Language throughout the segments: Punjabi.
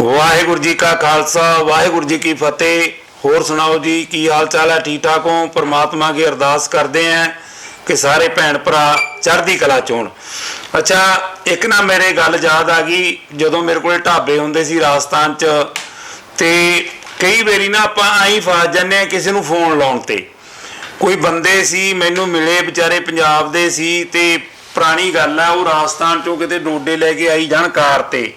ਵਾਹਿਗੁਰੂ ਜੀ ਕਾ ਖਾਲਸਾ, ਵਾਹਿਗੁਰੂ ਜੀ ਕੀ ਫਤਿਹ। ਹੋਰ ਸੁਣਾਓ ਜੀ, ਕੀ ਹਾਲ ਚਾਲ ਹੈ? ਠੀਕ ਠਾਕ ਹੋ? ਪ੍ਰਮਾਤਮਾ ਕੀ ਅਰਦਾਸ ਕਰਦੇ ਆਂ ਕਿ ਸਾਰੇ ਭੈਣ ਭਰਾ ਚੜ੍ਹਦੀ ਕਲਾ ਚੋਣ ਅੱਛਾ, ਇੱਕ ਨਾ ਮੇਰੇ ਗੱਲ ਯਾਦ ਆ ਗਈ, ਜਦੋਂ ਮੇਰੇ ਕੋਲੇ ਢਾਬੇ ਹੁੰਦੇ ਸੀ ਰਾਜਸਥਾਨ ਚ, ਤੇ ਕਈ ਵਾਰੀ ਨਾ ਆਪਾਂ ਆਈ ਫਸ ਜਾਂਦੇ ਆ ਕਿਸੇ ਨੂੰ ਫੋਨ ਲਾਉਣ ਤੇ। ਕੋਈ ਬੰਦੇ ਸੀ, ਮੈਨੂੰ ਮਿਲੇ ਵਿਚਾਰੇ ਪੰਜਾਬ ਦੇ ਸੀ, ਤੇ ਪੁਰਾਣੀ ਗੱਲ ਆ, ਉਹ ਰਾਜਸਥਾਨ ਚੋਂ ਕਿਤੇ ਡੋਡੇ ਲੈ ਕੇ ਆਈ ਜਾਣ ਕਾਰ ਤੇ।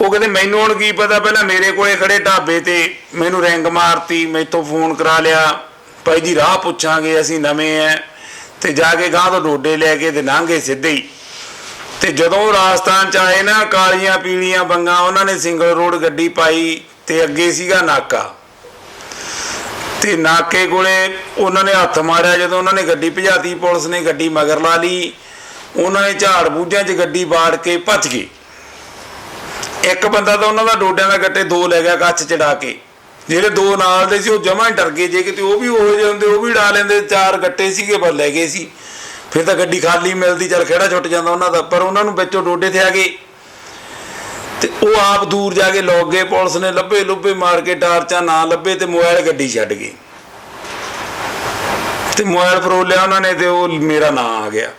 ਉਹ ਕਹਿੰਦੇ, ਮੈਨੂੰ ਹੁਣ ਕੀ ਪਤਾ, ਪਹਿਲਾਂ ਮੇਰੇ ਕੋਲੇ ਖੜੇ ਢਾਬੇ ਤੇ ਮੈਨੂੰ ਰਿੰਗ ਮਾਰਤੀ, ਮੈਥੋਂ ਫੋਨ ਕਰਾ ਲਿਆ, ਭਾਈ ਜੀ, ਰਾਹ ਪੁੱਛਾਂਗੇ, ਅਸੀਂ ਨਵੇਂ ਐ। ਤੇ ਜਾ ਕੇ ਗਾਂ ਤੋਂ ਡੋਡੇ ਲੈ ਕੇ ਤੇ ਲੰਘੇ ਸਿੱਧੇ ਹੀ। ਤੇ ਜਦੋਂ ਰਾਜਸਥਾਨ ਚ ਆਏ ਨਾ, ਕਾਲੀਆਂ ਪੀਲੀਆਂ ਬੰਗਾਂ, ਉਹਨਾਂ ਨੇ ਸਿੰਗਲ ਰੋਡ ਗੱਡੀ ਪਾਈ ਤੇ ਅੱਗੇ ਸੀਗਾ ਨਾਕਾ। ਤੇ ਨਾਕੇ ਕੋਲੇ ਉਹਨਾਂ ਨੇ ਹੱਥ ਮਾਰਿਆ, ਜਦੋਂ ਉਹਨਾਂ ਨੇ ਗੱਡੀ ਭਜਾਤੀ, ਪੁਲਿਸ ਨੇ ਗੱਡੀ ਮਗਰ ਲਾ ਲਈ, ਉਹਨਾਂ ਨੇ ਝਾੜ ਬੂਝਾਂ 'ਚ ਗੱਡੀ ਬਾੜ ਕੇ ਭੱਜ ਗਏ। ਇੱਕ ਬੰਦਾ ਤਾਂ ਉਹਨਾਂ ਦਾ ਡੋਡਿਆਂ ਦਾ ਗੱਟੇ ਦੋ ਲੈ ਗਿਆ ਕੱਚ ਚੜਾ ਕੇ। ਜਿਹੜੇ ਦੋ ਨਾਲ ਦੇ ਸੀ, ਉਹ ਜਮਾਂ ਡਰ ਗਏ। ਜੇ ਕਿਤੇ ਉਹ ਵੀ ਉਹੋ ਜਿਹੇ ਹੁੰਦੇ, ਉਹ ਵੀ ਡਾ ਲੈਂਦੇ, ਚਾਰ ਗੱਟੇ ਸੀਗੇ, ਪਰ ਲੈ ਗਏ ਸੀ। ਫਿਰ ਤਾਂ ਗੱਡੀ ਖਾਲੀ ਮਿਲਦੀ, ਚੱਲ ਖੇੜਾ ਛੁੱਟ ਜਾਂਦਾ ਉਹਨਾਂ ਦਾ, ਪਰ ਉਹਨਾਂ ਨੂੰ ਵਿੱਚੋਂ ਡੋਡੇ ਤੇ ਆ ਗਏ। ਤੇ ਉਹ ਆਪ ਦੂਰ ਜਾ ਕੇ ਲੌਗ ਗਏ, ਪੁਲਿਸ ਨੇ ਲੱਭੇ, ਲੁੱਭੇ, ਮਾਰ ਕੇ ਟਾਰਚਾਂ ਨਾ ਲੱਭੇ ਤੇ ਮੋਬਾਈਲ ਗੱਡੀ ਛੱਡ ਗਏ। ਤੇ ਮੋਬਾਈਲ ਫਰੋਲ ਲਿਆ ਉਹਨਾਂ ਨੇ ਤੇ ਉਹ ਮੇਰਾ ਨਾਂ ਆ ਗਿਆ।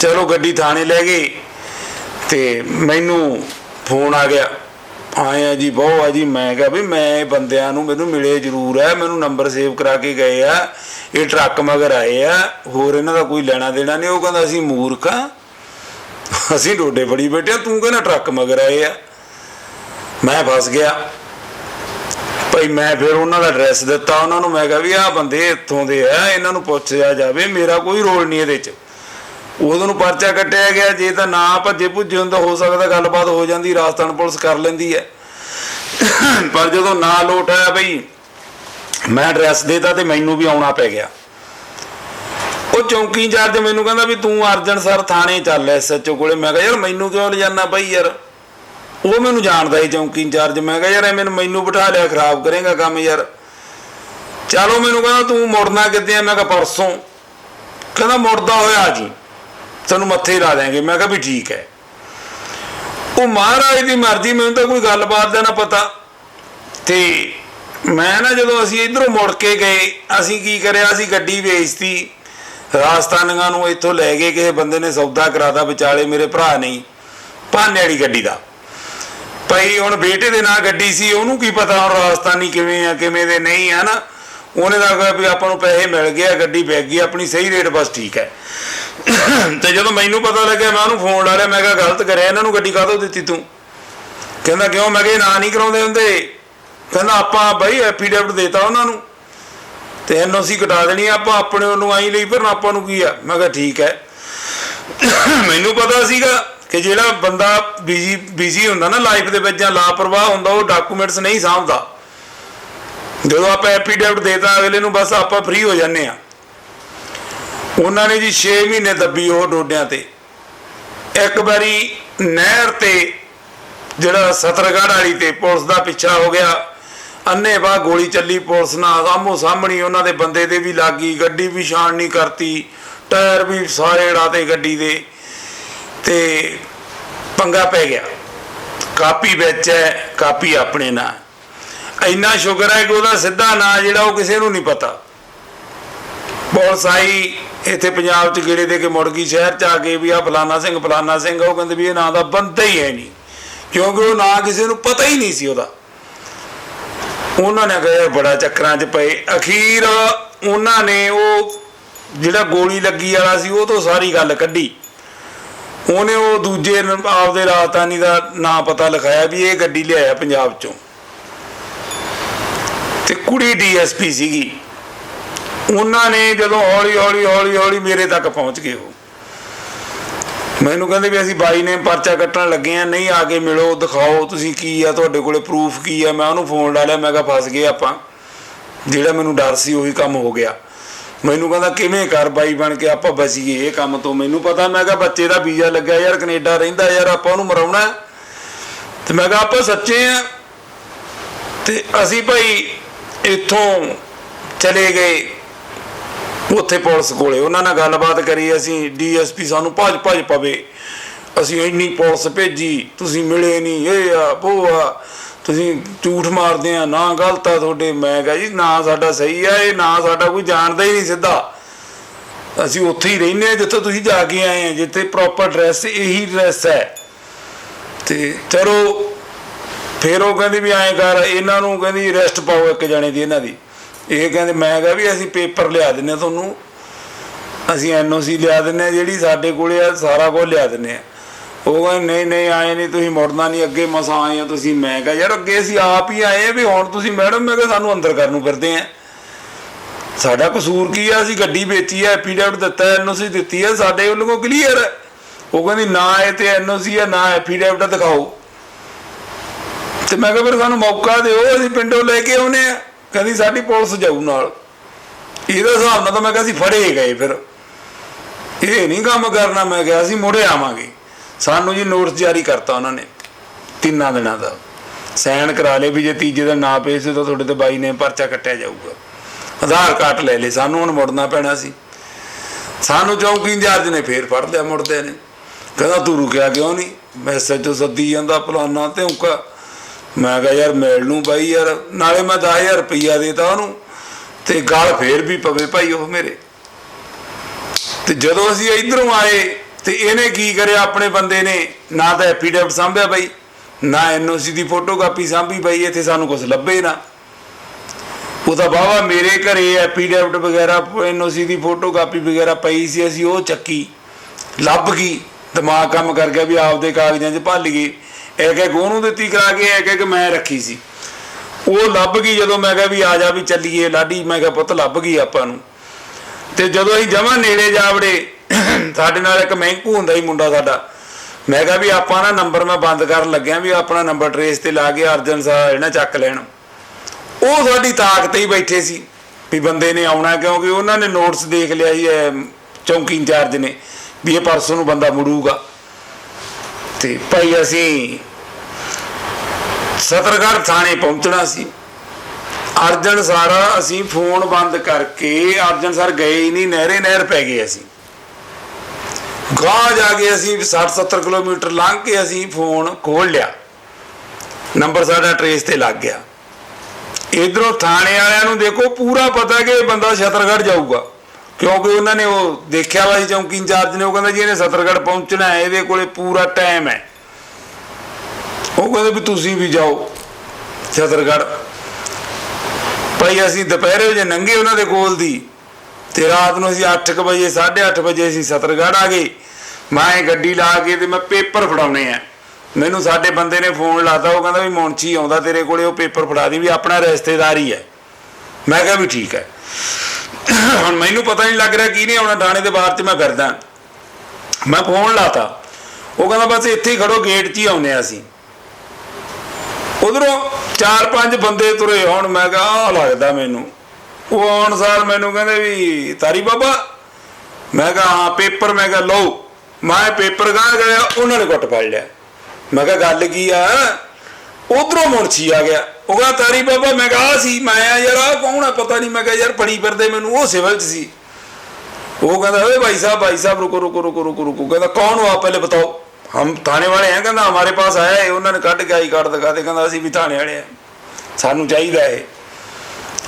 ਚਲੋ ਗੱਡੀ ਥਾਣੇ ਲੈ ਗਏ। ਤੇ ਮੈਨੂੰ ਫੋਨ ਆ ਗਿਆ। ਆਏ ਜੀ ਬਹੁ ਆ ਜੀ। ਮੈਂ ਕਿਹਾ ਵੀ ਮੈਂ ਇਹ ਬੰਦਿਆਂ ਨੂੰ ਮੈਨੂੰ ਮਿਲੇ ਜ਼ਰੂਰ ਹੈ ਮੈਨੂੰ ਨੰਬਰ ਸੇਵ ਕਰਾ ਕੇ ਗਏ ਆ। ਇਹ ਟਰੱਕ ਮਗਰ ਆਏ ਆ। ਹੋਰ ਇਹਨਾਂ ਦਾ ਕੋਈ ਲੈਣਾ ਦੇਣਾ ਨਹੀਂ। ਉਹ ਕਹਿੰਦਾ ਅਸੀਂ ਮੂਰਖ ਆ। ਅਸੀਂ ਡੋਡੇ ਫੜੀ ਬੈਠੇ ਆ, ਤੂੰ ਕਹਿੰਦਾ ਟਰੱਕ ਮਗਰ ਆਏ ਆ? ਮੈਂ ਫਸ ਗਿਆ। ਭਾਈ ਮੈਂ ਫਿਰ ਉਹਨਾਂ ਦਾ ਐਡਰੈਸ ਦਿੱਤਾ। ਉਹਨਾਂ ਨੂੰ ਮੈਂ ਕਿਹਾ ਵੀ ਆਹ ਬੰਦੇ ਇੱਥੋਂ ਦੇ ਆ। ਇਹਨਾਂ ਨੂੰ ਪੁੱਛਿਆ ਜਾਵੇ। ਮੇਰਾ ਕੋਈ ਰੋਲ ਨਹੀਂ ਇਹਦੇ 'ਚ। ਉਦੋਂ ਨੂੰ ਪਰਚਾ ਕੱਟਿਆ ਗਿਆ, ਜੇ ਤਾਂ ਨਾ ਭੱਜੇ ਭੁੱਜੇ ਹੁੰਦਾ, ਹੋ ਸਕਦਾ ਗੱਲਬਾਤ ਹੋ ਜਾਂਦੀ, ਰਾਜਸਥਾਨ ਪੁਲਿਸ ਕਰ ਲੈਂਦੀ ਹੈ। ਪਰ ਜਦੋਂ ਨਾ ਲੋਟ ਆਇਆ ਬਈ, ਮੈਂ ਐਡਰੈਸ ਦੇਤਾ ਤੇ ਮੈਨੂੰ ਵੀ ਆਉਣਾ ਪੈ ਗਿਆ। ਉਹ ਚੌਂਕੀ ਇੰਚਾਰਜ ਮੈਨੂੰ ਕਹਿੰਦਾ ਵੀ ਤੂੰ ਅਰਜਨ ਸਰ ਥਾਣੇ ਚੱਲ ਐਸਐਚਓ ਕੋਲੇ। ਮੈਂ ਕਿਹਾ, ਯਾਰ ਮੈਨੂੰ ਕਿਉਂ ਲਿਜਾਨਾ ਬਈ ਯਾਰ? ਉਹ ਮੈਨੂੰ ਜਾਣਦਾ ਹੀ ਚੌਂਕੀ ਇੰਚਾਰਜ। ਮੈਂ ਕਿਹਾ, ਯਾਰ ਐਵੇਂ ਮੈਨੂੰ ਬਿਠਾ ਲਿਆ, ਖਰਾਬ ਕਰੇਗਾ ਕੰਮ ਯਾਰ। ਚਲੋ ਮੈਨੂੰ ਕਹਿੰਦਾ, ਤੂੰ ਮੁੜਨਾ ਕਿੱਥੇ ਆ? ਮੈਂ ਕਿਹਾ, ਪਰਸੋਂ। ਕਹਿੰਦਾ, ਮੁੜਦਾ ਹੋਇਆ ਜੀ। ਤੈਨੂੰ ਮੱਥੇ ਲਾ ਦੇਾਂਗੇ ਮੈਂ ਕਿਹਾ ਵੀ ਠੀਕ ਹੈ। ਉਹ ਮਹਾਰਾਜ ਦੀ ਮਰਜ਼ੀ, ਮੈਨੂੰ ਤਾਂ ਕੋਈ ਗੱਲਬਾਤ ਦਾ ਨਾ ਪਤਾ। ਤੇ ਮੈਂ ਨਾ ਜਦੋਂ ਅਸੀਂ ਇਧਰੋਂ ਮੁੜ ਕੇ ਗਏ, ਅਸੀਂ ਕੀ ਕਰਿਆ? ਅਸੀਂ ਗੱਡੀ ਵੇਚਤੀ। ਰਾਜਸਥਾਨੀਆਂ ਨੂੰ ਇੱਥੋਂ ਲੈ ਗਏ। ਕਿਸੇ ਬੰਦੇ ਨੇ ਸੌਦਾ ਕਰਾਤਾ, ਵਿਚਾਲੇ ਮੇਰੇ ਭਰਾ ਨਹੀਂ ਭਾਨੇ ਵਾਲੀ ਗੱਡੀ ਦਾ। ਭਾਈ ਹੁਣ ਬੇਟੇ ਦੇ ਨਾਲ ਗੱਡੀ ਸੀ, ਉਹਨੂੰ ਕੀ ਪਤਾ ਹੁਣ ਰਾਜਸਥਾਨੀ ਕਿਵੇਂ ਆ, ਕਿਵੇਂ ਦੇ ਨਹੀਂ ਆ ਨਾ। ਉਹਨੇ ਦਾ ਵੀ ਆਪਾਂ ਨੂੰ ਪੈਸੇ ਮਿਲ ਗਏ ਗੱਡੀ ਵੇਚ ਗਈ, ਆਪਣੀ ਸਹੀ ਰੇਟ ਬਸ ਠੀਕ ਹੈ। ਤੇ ਜਦੋਂ ਮੈਨੂੰ ਪਤਾ ਲੱਗਿਆ, ਮੈਂ ਉਹਨੂੰ ਫੋਨ ਲਾ ਲਿਆ, ਮੈਂ ਕਿਹਾ, ਗਲਤ ਕਰਿਆ, ਇਹਨਾਂ ਨੂੰ ਗੱਡੀ ਕਾਹਤੋਂ ਦਿੱਤੀ ਤੂੰ? ਕਹਿੰਦਾ, ਕਿਉਂ? ਮੈਂ ਕਿਹਾ, ਇਹ ਨਾਂ ਨਹੀਂ ਕਰਾਉਂਦੇ ਹੁੰਦੇ। ਕਹਿੰਦਾ, ਆਪਾਂ ਬਈ ਐਫੀਡੇਵਿਟ ਦੇਤਾ ਉਹਨਾਂ ਨੂੰ, ਤੇ ਐਨਓਸੀ ਕਟਾ ਦੇਣੀ ਆਪਾਂ ਆਪਣੇ ਉਹਨੂੰ ਆਈ ਲਈ, ਫਿਰ ਆਪਾਂ ਨੂੰ ਕੀ ਆ? ਮੈਂ ਕਿਹਾ, ਠੀਕ ਹੈ। ਮੈਨੂੰ ਪਤਾ ਸੀਗਾ ਕਿ ਜਿਹੜਾ ਬੰਦਾ ਬਿਜ਼ੀ ਬਿਜ਼ੀ ਹੁੰਦਾ ਨਾ ਲਾਈਫ ਦੇ ਵਿੱਚ ਜਾਂ ਲਾਪਰਵਾਹ ਹੁੰਦਾ, ਉਹ ਡਾਕੂਮੈਂਟਸ ਨਹੀਂ ਸਾਂਭਦਾ। ਜਦੋਂ ਆਪਾਂ ਐਫੀਡੇਵਿਟ ਦੇਤਾ, ਅਗਲੇ ਨੂੰ ਬਸ ਆਪਾਂ ਫ੍ਰੀ ਹੋ ਜਾਂਦੇ ਆ। ਉਹਨਾਂ ਨੇ ਜੀ 6 ਮਹੀਨੇ ਦੱਬੀ ਉਹ ਡੋਡਿਆਂ ਤੇ। ਇੱਕ ਵਾਰੀ ਨਹਿਰ ਤੇ ਜਿਹੜਾ ਸਤਰਗੜ੍ਹ ਵਾਲੀ ਤੇ ਪੁਲਿਸ ਦਾ ਪਿੱਛਾ ਹੋ ਗਿਆ। ਅੰਨੇ ਬਾਹ ਗੋਲੀ ਚੱਲੀ ਪੁਲਿਸ ਨਾਲ। ਆਮੋ ਸਾਹਮਣੀ ਉਹਨਾਂ ਦੇ ਬੰਦੇ ਦੇ ਵੀ ਲੱਗੀ, ਗੱਡੀ ਵੀ ਛਾਣ ਨਹੀਂ ਕਰਤੀ। ਟਾਇਰ ਵੀ ਸਾਰੇ ੜਾਤੇ ਗੱਡੀ ਦੇ। ਤੇ ਪੰਗਾ ਪੈ ਗਿਆ। ਕਾਪੀ ਵਿੱਚ ਹੈ, ਕਾਪੀ ਆਪਣੇ ਨਾਲ। ਇੰਨਾ ਸ਼ੁਕਰ ਹੈ ਕਿ ਉਹਦਾ ਸਿੱਧਾ ਨਾਂ ਜਿਹੜਾ ਉਹ ਕਿਸੇ ਨੂੰ ਨਹੀਂ ਪਤਾ। ਪੁਲਿਸ ਆਈ, ਇੱਥੇ ਪੰਜਾਬ ਚ ਗੇੜੇ ਦੇ ਕੇ ਮੁੜ ਗਈ, ਸ਼ਹਿਰ ਚ ਆ ਕੇ ਵੀ ਆ ਫਲਾਨਾ ਸਿੰਘ ਫਲਾਨਾ ਸਿੰਘ, ਉਹ ਕਹਿੰਦੇ ਵੀ ਇਹ ਨਾਂ ਦਾ ਬੰਦਾ ਹੀ ਹੈ ਨਹੀਂ। ਕਿਉਂਕਿ ਉਹ ਨਾਂ ਕਿਸੇ ਨੂੰ ਪਤਾ ਹੀ ਨਹੀਂ ਸੀ ਉਹਦਾ। ਉਹਨਾਂ ਨੇ ਕਿਹਾ ਬੜਾ ਚੱਕਰਾਂ 'ਚ ਪਏ। ਅਖੀਰ ਉਹਨਾਂ ਨੇ ਉਹ ਜਿਹੜਾ ਗੋਲੀ ਲੱਗੀ ਵਾਲਾ ਸੀ, ਉਹ ਤੋਂ ਸਾਰੀ ਗੱਲ ਕੱਢੀ। ਉਹਨੇ ਉਹ ਦੂਜੇ ਆਪਦੇ ਰਾਜਧਾਨੀ ਦਾ ਨਾਂ ਪਤਾ ਲਿਖਾਇਆ ਵੀ ਇਹ ਗੱਡੀ ਲਿਆਇਆ ਪੰਜਾਬ ਚੋਂ। ਤੇ ਕੁੜੀ ਡੀਐਸਪੀ ਸੀਗੀ। ਉਹਨਾਂ ਨੇ ਜਦੋਂ ਹੌਲੀ ਹੌਲੀ ਹੌਲੀ ਹੌਲੀ ਮੇਰੇ ਤੱਕ ਪਹੁੰਚ ਗਏ ਉਹ। ਮੈਨੂੰ ਕਹਿੰਦੇ ਵੀ ਅਸੀਂ ਬਾਈ ਨੇ ਪਰਚਾ ਕੱਟਣ ਲੱਗੇ ਆ ਨਹੀਂ ਆ ਕੇ ਮਿਲੋ, ਦਿਖਾਓ ਤੁਸੀਂ ਕੀ ਆ, ਤੁਹਾਡੇ ਕੋਲੇ ਪ੍ਰੂਫ ਕੀ ਆ। ਮੈਂ ਉਹਨੂੰ ਫੋਨ ਲਾ ਲਿਆ, ਮੈਂ ਕਿਹਾ ਫਸ ਗਏ ਆਪਾਂ। ਜਿਹੜਾ ਮੈਨੂੰ ਡਰ ਸੀ ਉਹੀ ਕੰਮ ਹੋ ਗਿਆ। ਮੈਨੂੰ ਕਹਿੰਦਾ, ਕਿਵੇਂ ਕਰ ਬਾਈ ਬਣ ਕੇ ਆਪਾਂ ਬਚੀਏ ਇਹ ਕੰਮ ਤੋਂ? ਮੈਨੂੰ ਪਤਾ, ਮੈਂ ਕਿਹਾ ਬੱਚੇ ਦਾ ਵੀਜ਼ਾ ਲੱਗਿਆ ਯਾਰ, ਕੈਨੇਡਾ ਰਹਿੰਦਾ ਯਾਰ, ਆਪਾਂ ਉਹਨੂੰ ਮਰਾਉਣਾ ਤੇ ਮੈਂ ਕਿਹਾ, ਆਪਾਂ ਸੱਚੇ ਆ ਤੇ ਅਸੀਂ ਭਾਈ ਇੱਥੋਂ ਚਲੇ ਗਏ। ਉੱਥੇ ਪੁਲਿਸ ਕੋਲੇ। ਉਹਨਾਂ ਨਾਲ ਗੱਲਬਾਤ ਕਰੀ, ਅਸੀਂ ਡੀਐਸਪੀ ਸਾਨੂੰ ਭੱਜ ਭੱਜ ਪਵੇ। ਅਸੀਂ ਇੰਨੀ ਪੁਲਿਸ ਭੇਜੀ, ਤੁਸੀਂ ਮਿਲੇ ਨਹੀਂ ਇਹ ਆ, ਉਹ ਆ। ਤੁਸੀਂ ਝੂਠ ਮਾਰਦੇ ਆ, ਨਾ ਗਲਤ ਆ ਤੁਹਾਡੇ। ਮੈਂ ਕਿਹਾ ਜੀ, ਨਾ ਸਾਡਾ ਸਹੀ ਆ, ਇਹ ਨਾ ਸਾਡਾ ਕੋਈ ਜਾਣਦਾ ਹੀ ਨਹੀਂ ਸਿੱਧਾ। ਅਸੀਂ ਉੱਥੇ ਹੀ ਰਹਿੰਦੇ ਆ ਜਿੱਥੇ ਤੁਸੀਂ ਜਾ ਕੇ ਆਏ ਆ, ਜਿੱਥੇ ਪ੍ਰੋਪਰ ਐਡਰੈਸ ਇਹੀ ਐਡਰੈਸ ਹੈ। ਤੇ ਚਲੋ, ਫਿਰ ਉਹ ਕਹਿੰਦੀ ਵੀ ਐਂ ਕਰ, ਇਹਨਾਂ ਨੂੰ ਕਹਿੰਦੀ ਰੈਸਟ ਪਾਓ ਇੱਕ ਜਣੇ ਦੀ, ਇਹਨਾਂ ਦੀ। ਇਹ ਕਹਿੰਦੇ, ਮੈਂ ਕਿਹਾ ਵੀ ਅਸੀਂ ਪੇਪਰ ਲਿਆ ਦਿੰਨੇ ਆ ਤੁਹਾਨੂੰ। ਅਸੀਂ ਐਨਓਸੀ ਲਿਆ ਦਿੰਨੇ ਆ ਜਿਹੜੀ ਸਾਡੇ ਕੋਲੇ ਆ, ਸਾਰਾ ਕੁਝ ਲਿਆ ਦਿੰਨੇ ਆ ਉਹ ਕਹਿੰਦੇ, ਨਹੀਂ ਨਹੀਂ, ਆਏ ਨਹੀਂ, ਤੁਸੀਂ ਮੁੜਨਾ ਨਹੀਂ, ਅੱਗੇ ਮਸਾਂ ਆਏ ਆ ਤੁਸੀਂ। ਮੈਂ ਕਿਹਾ, ਯਾਰ, ਅੱਗੇ ਅਸੀਂ ਆਪ ਹੀ ਆਏ ਆ ਵੀ ਹੁਣ ਤੁਸੀਂ ਮੈਡਮ, ਮੈਂ ਕਿਹਾ ਸਾਨੂੰ ਅੰਦਰ ਕਰਨ ਨੂੰ ਫਿਰਦੇ ਆ ਸਾਡਾ ਕਸੂਰ ਕੀ ਆ? ਅਸੀਂ ਗੱਡੀ ਵੇਚੀ ਆ, ਐਫੀਡੈਵਿਟ ਦਿੱਤਾ, ਐਨਓਸੀ ਦਿੱਤੀ ਆ, ਸਾਡੇ ਵੱਲੋਂ ਕਲੀਅਰ ਹੈ। ਉਹ ਕਹਿੰਦੀ, ਨਾ ਇਹ ਤੇ ਐਨਓਸੀ ਆ, ਨਾ ਐਫੀਡੈਵਿਟ ਦਿਖਾਓ। ਤੇ ਮੈਂ ਕਿਹਾ, ਫਿਰ ਸਾਨੂੰ ਮੌਕਾ ਦਿਓ, ਅਸੀਂ ਪਿੰਡੋਂ ਲੈ ਕੇ ਆਉਨੇ ਆ ਕਹਿੰਦੀ ਸਾਡੀ ਪੁਲਿਸ ਜਾਊ ਨਾਲ। ਇਹਦੇ ਹਿਸਾਬ ਨਾਲ ਤਾਂ ਮੈਂ ਕਿਹਾ ਅਸੀਂ ਫੜੇ ਗਏ ਫਿਰ। ਇਹ ਨਹੀਂ ਕੰਮ ਕਰਨਾ, ਮੈਂ ਕਿਹਾ ਸੀ ਮੁੜੇ ਆਵਾਂਗੇ। ਸਾਨੂੰ ਜੀ ਨੋਟਿਸ ਜਾਰੀ ਕਰਤਾ ਉਹਨਾਂ ਨੇ, ਤਿੰਨਾਂ ਦਿਨਾਂ ਦਾ। ਸਾਈਨ ਕਰਾ ਲਏ ਵੀ ਜੇ ਤੀਜੇ ਦਿਨ ਨਾ ਪੇਸੇ ਤਾਂ ਤੁਹਾਡੇ ਤੇ ਬਾਈ ਨੇ ਪਰਚਾ ਕੱਟਿਆ ਜਾਊਗਾ। ਆਧਾਰ ਕਾਰਡ ਲੈ ਲਏ, ਸਾਨੂੰ ਹੁਣ ਮੁੜਨਾ ਪੈਣਾ ਸੀ। ਸਾਨੂੰ ਚੌਂਕੀ ਇੰਚਾਰਜ ਨੇ ਫੇਰ ਫੜ ਲਿਆ ਮੁੜਦੇ ਨੇ। ਕਹਿੰਦਾ ਤੂੰ ਰੁਕਿਆ ਕਿਉਂ ਨਹੀਂ? ਮੈਸੇਜ ਸੱਚੋ ਸੱਦੀ ਜਾਂਦਾ, ਫਲਾਨਾ ਤੇ ਮੈਂ ਕਿਹਾ ਯਾਰ ਮਿਲ ਨੂੰ ਬਾਈ ਯਾਰ, ਨਾਲੇ ਮੈਂ 10000 ਰੁਪਈਆ ਦੇਤਾ ਉਹਨੂੰ, ਤੇ ਗਾਲ ਫੇਰ ਵੀ ਪਵੇ ਭਾਈ ਉਹ ਮੇਰੇ। ਤੇ ਜਦੋਂ ਅਸੀਂ ਇਧਰੋਂ ਆਏ, ਤੇ ਇਹਨੇ ਕੀ ਕਰਿਆ ਆਪਣੇ ਬੰਦੇ ਨੇ? ਨਾ ਤਾਂ ਐਫੀਡੈਵਿਟ ਸਾਂਭਿਆ ਬਾਈ, ਨਾ ਐਨਓਸੀ ਦੀ ਫੋਟੋਕਾਪੀ ਸਾਂਭੀ ਬਾਈ, ਇੱਥੇ ਸਾਨੂੰ ਕੁਝ ਲੱਭੇ ਨਾ। ਉਹ ਤਾਂ ਬਾਵਾ ਮੇਰੇ ਘਰੇ ਐਫੀਡੈਵਿਟ ਵਗੈਰਾ ਐਨਓਸੀ ਦੀ ਫੋਟੋਕਾਪੀ ਵਗੈਰਾ ਪਈ ਸੀ, ਅਸੀਂ ਉਹ ਚੱਕੀ, ਲੱਭ ਗਈ, ਦਿਮਾਗ ਕੰਮ ਕਰ ਗਿਆ ਵੀ ਆਪਦੇ ਕਾਗਜ਼ਾਂ 'ਚ ਭੱਲ ਗਈ ਇੱਕ ਇੱਕ ਉਹਨੂੰ ਦਿੱਤੀ ਕਰਾ ਕੇ, ਇੱਕ ਇੱਕ ਮੈਂ ਰੱਖੀ ਸੀ। ਉਹ ਲੱਭ ਗਈ ਜਦੋਂ ਮੈਂ ਕਿਹਾ ਵੀ ਆ ਜਾ ਵੀ ਚੱਲੀਏ, ਲਾਡੀ, ਮੈਂ ਕਿਹਾ ਪੁੱਤ ਲੱਭ ਗਈ ਆਪਾਂ ਨੂੰ। ਤੇ ਜਦੋਂ ਅਸੀਂ ਜਮਾ ਨੇੜੇ ਜਾਵੜੇ ਸਾਡੇ ਨਾਲ ਇੱਕ ਮਹਿੰਕੂ ਹੁੰਦਾ ਸੀ ਮੁੰਡਾ ਸਾਡਾ। ਮੈਂ ਕਿਹਾ ਵੀ ਆਪਾਂ ਨਾ ਨੰਬਰ ਮੈਂ ਬੰਦ ਕਰਨ ਲੱਗਿਆ ਵੀ ਆਪਣਾ ਨੰਬਰ ਟਰੇਸ ਤੇ ਲਾ ਕੇ ਅਰਜਨ ਸਾਹਿਬ ਇਹਨਾਂ ਚੱਕ ਲੈਣ। ਉਹ ਸਾਡੀ ਤਾਕਤ ਹੀ ਬੈਠੇ ਸੀ ਵੀ ਬੰਦੇ ਨੇ ਆਉਣਾ ਕਿਉਂਕਿ ਉਹਨਾਂ ਨੇ ਨੋਟਸ ਦੇਖ ਲਿਆ ਜੀ ਚੌਂਕੀ ਇੰਚਾਰਜ ਨੇ, ਵੀ ਇਹ ਪਰਸੋਂ ਨੂੰ ਬੰਦਾ ਮੁੜੂਗਾ। ਤੇ ਭਾਈ ਅਸੀਂ ਸਤਰਗੜ੍ਹ ਥਾਣੇ ਪਹੁੰਚਣਾ ਸੀ। ਅਰਜਨ ਸਰ, ਅਸੀਂ ਫੋਨ ਬੰਦ ਕਰਕੇ ਅਰਜਨ ਸਰ ਗਏ ਹੀ ਨਹੀਂ ਨਹਿਰੇ ਨਹਿਰ ਪੈ ਗਏ ਅਸੀਂ। ਗਾਂ ਜਾ ਕੇ ਅਸੀਂ 60 70 ਕਿਲੋਮੀਟਰ ਲੰਘ ਕੇ ਅਸੀਂ ਫੋਨ ਖੋਲ ਲਿਆ। ਨੰਬਰ ਸਾਡਾ ਟਰੇਸ ਤੇ ਲੱਗ ਗਿਆ। ਇਧਰੋਂ ਥਾਣੇ ਵਾਲਿਆਂ ਨੂੰ ਦੇਖੋ, ਪੂਰਾ ਪਤਾ ਕਿ ਇਹ ਬੰਦਾ ਛਤਰਗੜ੍ਹ ਜਾਊਗਾ। ਕਿਉਂਕਿ ਉਹਨਾਂ ਨੇ ਉਹ ਦੇਖਿਆ ਵਾ ਚੌਂਕੀ ਇੰਚਾਰਜ ਨੇ, ਉਹ ਕਹਿੰਦਾ ਜੀ ਇਹਨੇ ਛਤਰਗੜ੍ਹ ਪਹੁੰਚਣਾ ਹੈ, ਇਹਦੇ ਕੋਲੇ ਪੂਰਾ ਟਾਈਮ ਹੈ। ਉਹ ਕਹਿੰਦੇ ਵੀ ਤੁਸੀਂ ਵੀ ਜਾਓ ਛਤਰਗੜ੍ਹ ਭਾਈ ਅਸੀਂ ਦੁਪਹਿਰੇ ਜੇ ਨੰਗੇ ਉਹਨਾਂ ਦੇ ਕੋਲ ਦੀ, ਤੇ ਰਾਤ ਨੂੰ ਅਸੀਂ 8:00 ਵਜੇ 8:30 ਵਜੇ ਅਸੀਂ ਸਤਰਗੜ੍ਹ ਆ ਗਏ। ਮੈਂ ਗੱਡੀ ਲਾ ਕੇ ਤੇ ਮੈਂ ਪੇਪਰ ਫੜਾਉਣੇ ਆ। ਮੈਨੂੰ ਸਾਡੇ ਬੰਦੇ ਨੇ ਫੋਨ ਲਾਤਾ, ਉਹ ਕਹਿੰਦਾ ਵੀ ਮੌਂਚੀ ਆਉਂਦਾ ਤੇਰੇ ਕੋਲੇ, ਉਹ ਪੇਪਰ ਫੜਾ ਦੀ ਵੀ ਆਪਣਾ ਰਿਸ਼ਤੇਦਾਰੀ ਹੈ। ਮੈਂ ਕਿਹਾ ਵੀ ਠੀਕ ਹੈ। ਹੁਣ ਮੈਨੂੰ ਪਤਾ ਨਹੀਂ ਲੱਗ ਰਿਹਾ ਕੀ ਨਹੀਂ ਆਉਣਾ, ਥਾਣੇ ਦੇ ਬਾਹਰ 'ਚ ਮੈਂ ਫਿਰਦਾ ਮੈਂ ਫੋਨ ਲਾਤਾ। ਉਹ ਕਹਿੰਦਾ, ਬਸ ਇੱਥੇ ਹੀ ਖੜੋ ਗੇਟ 'ਚ ਹੀ ਆਉਨੇ ਆ ਅਸੀਂ। ਉਧਰੋਂ ਚਾਰ ਪੰਜ ਬੰਦੇ ਤੁਰੇ। ਹੁਣ ਮੈਂ ਕਿਹਾ ਲੱਗਦਾ ਮੈਨੂੰ। ਉਹ ਆਉਣ ਸਾਰ ਮੈਨੂੰ ਕਹਿੰਦੇ ਵੀ, ਤਾਰੀ ਬਾਬਾ? ਮੈਂ ਕਿਹਾ, ਹਾਂ, ਪੇਪਰ। ਮੈਂ ਕਿਹਾ, ਲਓ। ਮੈਂ ਪੇਪਰ ਗਾਂ ਗਿਆ ਉਹਨਾਂ ਨੇ ਘੁੱਟ ਫੜ ਲਿਆ। ਮੈਂ ਕਿਹਾ, ਗੱਲ ਕੀ ਆ? ਉਧਰੋਂ ਮੁਨਸੀ ਆ ਗਿਆ। ਉਹ ਕਹਿੰਦਾ, ਤਾਰੀ ਬਾਬਾ, ਮੈਂ ਕਹਾ ਸੀ, ਮੈਂ ਆ ਯਾਰ ਆ ਕੌਣ ਆ? ਪਤਾ ਨਹੀਂ, ਮੈਂ ਕਿਹਾ, ਯਾਰ ਫੜੀ ਫਿਰਦੇ ਮੈਨੂੰ, ਉਹ ਸਿਵਲ 'ਚ ਸੀ। ਉਹ ਕਹਿੰਦਾ, ਓਏ ਭਾਈ ਸਾਹਿਬ ਭਾਈ ਸਾਹਿਬ, ਰੁਕੋ ਰੁਕੋ ਰੁਕੋ ਰੁਕੋ ਰੁਕੋ। ਕਹਿੰਦਾ, ਕੌਣ ਹੋ ਆ ਪਹਿਲੇ ਬਤਾਓ? ਹਮ ਥਾਣੇ ਵਾਲੇ ਆ, ਕਹਿੰਦਾ, ਹਮਾਰੇ ਪਾਸ ਆਇਆ ਹੈ ਉਹਨਾਂ ਨੇ ਕੱਢ ਕੇ ਆਈ ਕਾਰਡ ਦਿਖਾ ਤੇ ਕਹਿੰਦਾ, ਅਸੀਂ ਵੀ ਥਾਣੇ ਵਾਲੇ ਆ। ਸਾਨੂੰ ਚਾਹੀਦਾ ਹੈ